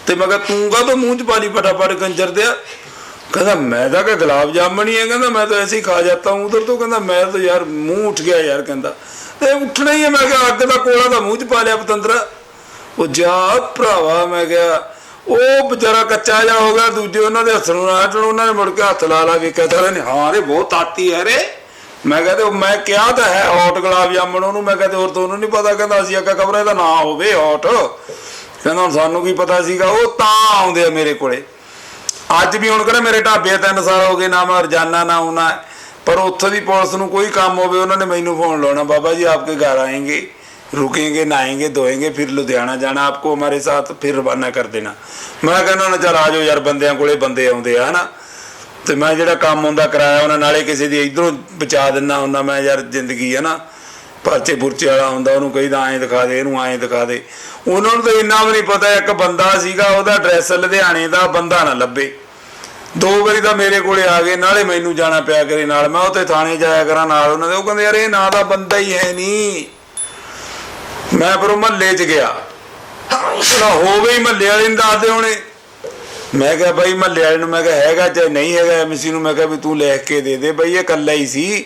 ਤੇ ਮੈਂ ਕਿਹਾ, ਤੂੰ ਕਾ ਮੂੰਹ 'ਚ ਪਾਣੀ ਫਟਾਫਟ ਕੰਜਰ ਦਿਆ? ਕਹਿੰਦਾ, ਮੈਂ ਤਾਂ ਕਿ ਗੁਲਾਬ ਜਾਮਣ ਹੀ ਹੈ ਕਹਿੰਦਾ, ਮੈਂ ਤਾਂ ਐਸੇ ਖਾ ਜਾਤਾ ਹੂੰ ਉਧਰ ਤੋਂ। ਕਹਿੰਦਾ, ਮੈਂ ਤਾਂ ਯਾਰ ਮੂੰਹ ਉੱਠ ਗਿਆ ਯਾਰ, ਕਹਿੰਦਾ। ਤੇ ਉੱਠਣਾ ਹੀ ਹੈ ਮੈਂ ਕਿਹਾ, ਅੱਗ ਦਾ ਕੋਲਾ ਤਾਂ ਮੂੰਹ 'ਚ ਪਾ ਲਿਆ ਪਤੰਦਰਾ। ਉਹ ਜਾ ਭਰਾਵਾ, ਮੈਂ ਕਿਹਾ, ਉਹ ਬੇਚਾਰਾ ਕੱਚਾ ਜਾ ਹੋ ਗਿਆ। ਦੂਜੇ ਉਹਨਾਂ ਦੇ ਹੱਥ ਨੂੰ ਉਹਨਾਂ ਨੇ ਮੁੜ ਕੇ ਹੱਥ ਲਾ ਲਾ ਕੇ ਤਾਂ ਉਹਨੇ ਹਾਂ ਰੇ ਬਹੁਤ ਤਾਤੀ ਹੈ ਰੇ। ਮੈਂ ਕਹਿੰਦੇ ਮੈਂ ਕਿਹਾ ਤਾਂ ਹੈ ਹੌਟ ਗੁਲਾਬ ਜਾਮਣ ਉਹਨੂੰ, ਮੈਂ ਕਹਿੰਦੇ ਹੋਰ ਤੁਹਾਨੂੰ ਨਹੀਂ ਪਤਾ, ਕਹਿੰਦਾ ਅਸੀਂ ਅੱਗਾ ਕਬਰੇ ਦਾ ਨਾਂ ਹੋਵੇ ਹੌਟ ਕਹਿੰਦਾ ਸਾਨੂੰ ਕੀ ਪਤਾ ਸੀਗਾ, ਉਹ ਤਾਂ ਆਉਂਦੇ ਆ ਮੇਰੇ ਕੋਲੇ। ਅੱਜ ਵੀ ਹੁਣ ਕਿਹੜਾ ਮੇਰੇ ਢਾਬੇ ਤਿੰਨ ਸਾਲ ਹੋ ਗਏ, ਨਾ ਮੈਂ ਰਜਾਨਾ, ਨਾ ਆਉਣਾ ਪਰ ਉੱਥੇ ਦੀ ਪੁਲਿਸ ਨੂੰ ਕੋਈ ਕੰਮ ਹੋਵੇ, ਉਹਨਾਂ ਨੇ ਮੈਨੂੰ ਫੋਨ ਲਾਉਣਾ, ਬਾਬਾ ਜੀ ਆਪਕੇ ਘਰ ਆਏਗੇ रुकेंगे नहाएंगे धोएंगे ਦੋਏਗੇ ਫਿਰ ਲੁਧਿਆਣਾ ਜਾਣਾ, ਆਪਕੋ साथ ਸਾਥ ਫਿਰ ਰਵਾਨਾ ਕਰ ਦੇਣਾ। ਮੈਂ ਕਹਿੰਦਾ चल आ ਆਜੋ ਯਾਰ, ਬੰਦਿਆਂ ਕੋਲੇ ਬੰਦੇ ਆਉਂਦੇ ਆ है ਤੇ ਮੈਂ ਜਿਹੜਾ ਕੰਮ ਹੁੰਦਾ ਕਰਾਇਆ, ਉਹਨਾਂ ਨਾਲੇ ਕਿਸੇ ਦੀ ਇਧਰੋਂ ਬਚਾ ਦਿੰਦਾ ਹੁੰਦਾ, ਮੈਂ ਯਾਰ ਜ਼ਿੰਦਗੀ ਹੈ ਨਾ, ਪਰਚੇ ਪੁਰਚੇ ਵਾਲਾ ਹੁੰਦਾ, ਉਹਨੂੰ ਕਹੀਦਾ ਐਂ ਦਿਖਾ ਦੇ, ਇਹਨੂੰ ਐਂ ਦਿਖਾ ਦੇ। ਉਹਨਾਂ ਨੂੰ ਤਾਂ ਇੰਨਾ ਵੀ ਨਹੀਂ ਪਤਾ, ਇੱਕ ਬੰਦਾ ਸੀਗਾ, ਉਹਦਾ ਐਡਰੈਸ ਲੁਧਿਆਣੇ ਦਾ, ਬੰਦਾ ਨਾ ਲੱਭੇ। ਦੋ ਵਾਰੀ ਤਾਂ ਮੇਰੇ ਕੋਲੇ ਆ ਗਏ, ਨਾਲੇ ਮੈਨੂੰ ਜਾਣਾ ਪਿਆ ਕਰੇ ਨਾਲ, ਮੈਂ ਉੱਥੇ ਥਾਣੇ ਜਾਇਆ ਕਰਾਂ ਨਾਲ ਉਹਨਾਂ ਦੇ, ਉਹ ਕਹਿੰਦੇ, ਯਾਰ ਇਹ ਨਾਂ ਦਾ ਬੰਦਾ ਹੀ ਹੈ ਨਹੀਂ। ਮੈਂ ਫਿਰ ਮਹੱਲੇ 'ਚ ਗਿਆ। ਨਾ ਹੋਵੇ ਹੀ ਮਹੱਲੇ ਵਾਲੇ ਨੂੰ ਦੱਸਦੇ ਹੋਣੇ ਮੈਂ ਕਿਹਾ ਬਾਈ ਮਹੱਲੇ ਵਾਲੇ ਨੂੰ ਮੈਂ ਕਿਹਾ ਹੈਗਾ ਚਾਹੇ ਨਹੀਂ ਹੈਗਾ ਐਮਸੀ ਨੂੰ ਮੈਂ ਕਿਹਾ ਵੀ ਤੂੰ ਲੈ ਕੇ ਦੇ ਦੇ ਬਾਈ, ਇਹ ਕੱਲਾ ਹੀ ਸੀ।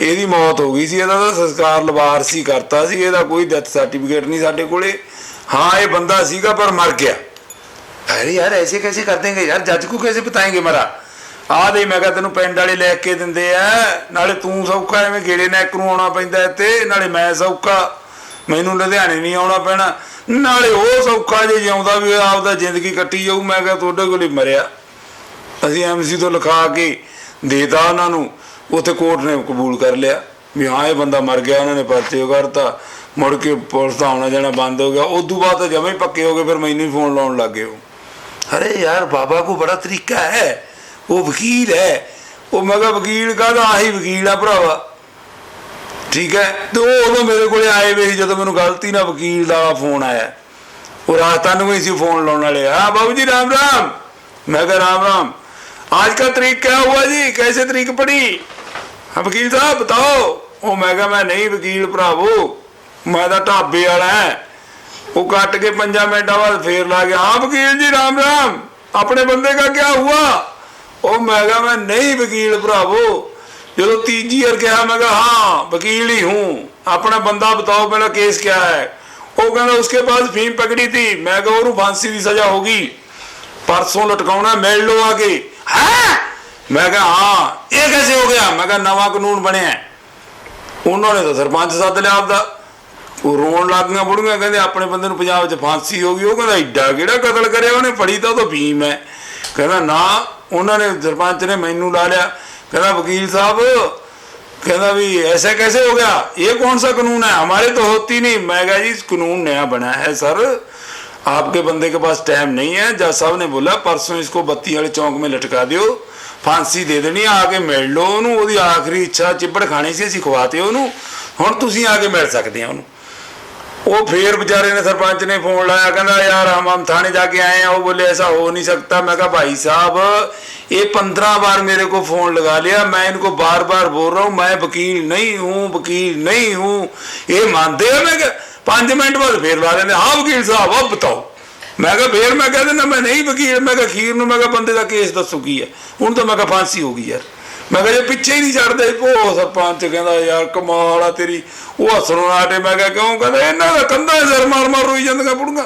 ਇਹਦੀ ਮੌਤ ਹੋ ਗਈ ਸੀ, ਇਹਦਾ ਤਾਂ ਸੰਸਕਾਰ ਲਵਾਰ ਸੀ, ਕਰਤਾ ਸੀ, ਇਹਦਾ ਕੋਈ ਡੈਥ ਸਰਟੀਫਿਕੇਟ ਨਹੀਂ ਸਾਡੇ ਕੋਲੇ। ਹਾਂ, ਇਹ ਬੰਦਾ ਸੀਗਾ, ਪਰ ਮਰ ਗਿਆ। ਅਰੇ ਯਾਰ, ਐਸੇ ਕੈਸੇ ਕਰ ਦੇਂਗੇ ਯਾਰ, ਜੱਜ ਕੋ ਕੈਸੇ ਬਤਾਏਂਗੇ ਮਰਾ? ਆ ਦੇ ਮੈਂ ਕਿਹਾ ਤੈਨੂੰ ਪਿੰਡ ਵਾਲੇ ਲੈ ਕੇ ਦਿੰਦੇ ਆ, ਨਾਲੇ ਤੂੰ ਸੌਖਾ, ਐਵੇਂ ਗੇੜੇ ਨਾਲ ਇੱਕ ਨੂੰ ਆਉਣਾ ਪੈਂਦਾ ਤੇ ਨਾਲੇ ਮੈਂ ਸੌਖਾ। ਮੈਨੂੰ ਲੁਧਿਆਣੇ ਨਹੀਂ ਆਉਣਾ ਪੈਣਾ। ਨਾਲੇ ਉਹ ਸੌਖਾ ਜੇ ਜਿਉਂਦਾ ਵੀ ਆਪਦਾ ਜ਼ਿੰਦਗੀ ਕੱਟੀ ਜਾਊ, ਮੈਂ ਕਿਹਾ ਤੁਹਾਡੇ ਕੋਲ ਹੀ ਮਰਿਆ। ਅਸੀਂ ਐਮਸੀ ਤੋਂ ਲਿਖਾ ਕੇ ਦੇਤਾ ਉਹਨਾਂ ਨੂੰ, ਉੱਥੇ ਕੋਰਟ ਨੇ ਕਬੂਲ ਕਰ ਲਿਆ। ਵੀ ਹਾਂ, ਇਹ ਬੰਦਾ ਮਰ ਗਿਆ, ਉਹਨਾਂ ਨੇ ਪਰਚੇ ਉਹ ਕਰਤਾ। ਮੁੜ ਕੇ ਪੁਲਿਸ ਦਾ ਆਉਣਾ ਜਾਣਾ ਬੰਦ ਹੋ ਗਿਆ। ਉਦੋਂ ਬਾਅਦ ਤਾਂ ਜਮੇ ਪੱਕੇ ਹੋ ਗਏ, ਫਿਰ ਮੈਨੂੰ ਹੀ ਫੋਨ ਲਾਉਣ ਲੱਗ ਗਏ ਉਹ। ਅਰੇ ਯਾਰ, ਬਾਬਾ ਕੋ ਬੜਾ ਤਰੀਕਾ ਹੈ। ਉਹ ਵਕੀਲ ਹੈ। ਉਹ ਮੈਂ ਕਿਹਾ, ਵਕੀਲ ਕਾਹਦਾ? ਆਹੀ ਵਕੀਲ ਆ ਭਰਾਵਾ। ਠੀਕ ਹੈ ਤੇ ਉਹ ਉਦੋਂ ਮੇਰੇ ਕੋਲੇ ਆਏ ਵੇ ਸੀ ਜਦੋਂ ਮੈਨੂੰ ਗਲਤੀ ਨਾਲ ਵਕੀਲ ਦਾ ਫੋਨ ਆਇਆ ਉਹ ਰਾਤਾਂ ਨੂੰ ਹੀ ਸੀ फोन लाने वाले हाँ बाबू जी राम राम मैं कहा राम राम आज का तरीक क्या हुआ जी कैसे तरीक पड़ी हाँ वकील साहब बताओ ਉਹ ਮੈਂ ਕਿਹਾ ਮੈਂ ਨਹੀਂ ਵਕੀਲ ਭਰਾਵੋ ਮੈਂ ਤਾਂ ਢਾਬੇ ਵਾਲਾ ਹੈ ਉਹ ਕੱਟ ਕੇ 5 ਮਿੰਟਾਂ ਬਾਅਦ ਫੇਰ ਲਾ ਗਿਆ ਹਾਂ ਵਕੀਲ ਜੀ ਰਾਮ ਰਾਮ ਆਪਣੇ ਬੰਦੇ ਦਾ ਕੀ ਹੁਆ ਉਹ ਮੈਂ ਕਿਹਾ ਮੈਂ ਨਹੀਂ ਵਕੀਲ ਭਰਾਵੋ ਜਦੋਂ ਤੀਜੀ ਵਾਰ ਕਿਹਾ, ਮੈਂ ਕਿਹਾ, ਹਾਂ, ਵਕੀਲ ਹੀ ਹੂੰ। ਆਪਣਾ ਬੰਦਾ ਬਤਾਓ ਮੇਰਾ ਕੇਸ ਕਿਆ ਹੈ? ਉਹ ਕਹਿੰਦਾ, ਉਸਕੇ ਪਾਸ ਫੀਮ ਪਕੜੀ ਥੀ। ਮੈਂ ਕਿਹਾ, ਉਹਨੂੰ ਫਾਂਸੀ ਦੀ ਸਜ਼ਾ ਹੋਗੀ ਪਰਸੋਂ ਲਟਕਾਉਣਾ ਮਿਲ ਲੋ ਆ ਕੇ। ਹੈ? ਮੈਂ ਕਿਹਾ, ਹਾਂ, ਇਹ ਕਿਵੇਂ ਹੋ ਗਿਆ? ਮੈਂ ਕਿਹਾ, ਨਵਾਂ ਕਾਨੂੰਨ ਬਣਿਆ ਉਹਨਾਂ ਨੇ ਤਾਂ ਸਰਪੰਚ ਸੱਦ ਲਿਆ ਆਪਦਾ। ਉਹ ਰੋਣ ਲੱਗ ਗਈਆਂ, ਬੁੜੀਆਂ। ਕਹਿੰਦੇ, ਆਪਣੇ ਬੰਦੇ ਨੂੰ ਪੰਜਾਬ 'ਚ ਫਾਂਸੀ ਹੋ ਗਈ। ਉਹ ਕਹਿੰਦਾ, ਐਡਾ ਕਿਹੜਾ ਕਤਲ ਕਰਿਆ ਉਹਨੇ? ਫੜੀ ਤਾਂ ਉਹ ਤਾਂ ਭੀਮ ਹੈ। ਕਹਿੰਦਾ, ਨਾ, ਉਹਨਾਂ ਨੇ, ਸਰਪੰਚ ਨੇ ਮੈਨੂੰ ਲਾ ਲਿਆ। ਕਹਿੰਦਾ ਵਕੀਲ ਸਾਹਿਬ कहना भी ऐसा कैसे हो गया ये कौन सा कानून है हमारे तो होती नहीं मैं कहा जी कानून नया बना है सर आपके बंदे के पास टाइम नहीं है जज साहब ने बोला परसों इसको बत्ती वाले चौक में लटका दियो ਫਾਂਸੀ ਦੇ ਦੇਣੀ ਆ ਕੇ ਮਿਲ ਲਓ ਉਹਨੂੰ ਉਹਦੀ ਆਖਰੀ ਇੱਛਾ ਚਿੱਬੜ ਖਾਣੀ ਸੀ ਅਸੀਂ ਖਵਾਤੇ ਉਹਨੂੰ ਹੁਣ ਤੁਸੀਂ ਆ ਕੇ ਮਿਲ ਸਕਦੇ ਆ ਉਹਨੂੰ वो फिर बेचारे ने सरपंच ने फोन लाया कहना यार हम हम थाने जाके आए हैं वो बोले ऐसा हो नहीं सकता मैं कहा भाई साहब ये पंद्रह बार मेरे को फोन लगा लिया मैं इनको बार बार बोल रहा हूँ मैं वकील नहीं हूँ वकील नहीं हूँ ये मानते हो मैं कहा पाँच मिनट बाद फिर ला देंगे हाँ वकील साहब अब बताओ मैं कहा फिर मैं कह देना मैं नहीं वकील मैं कहा खीर ਨੂੰ ਮੈਂ ਕਿਹਾ ਬੰਦੇ ਦਾ ਕੇਸ ਦੱਸੋ ਕੀ ਹੈ ਹੁਣ ਤਾਂ ਮੈਂ ਕਿਹਾ ਫਾਂਸੀ ਹੋ ਗਈ ਯਾਰ ਮੈਂ ਕਿਹਾ, ਜੇ ਪਿੱਛੇ ਹੀ ਨਹੀਂ ਛੱਡਦੇ ਉਹ ਸਰਪੰਚ, ਕਹਿੰਦਾ, ਯਾਰ, ਕਮਾਲ ਆ ਤੇਰੀ। ਉਹ ਹੱਸਣੋਂ ਆਟੇ ਮੈਂ ਕਿਹਾ, ਕਿਉਂ? ਕਹਿੰਦਾ, ਇਹਨਾਂ ਦਾ ਕੰਧਾਂ ਸਿਰ ਮਾਰ ਮਾਰ ਰੋਈ ਜਾਂਦੀਆਂ ਬੁੜੀਆਂ।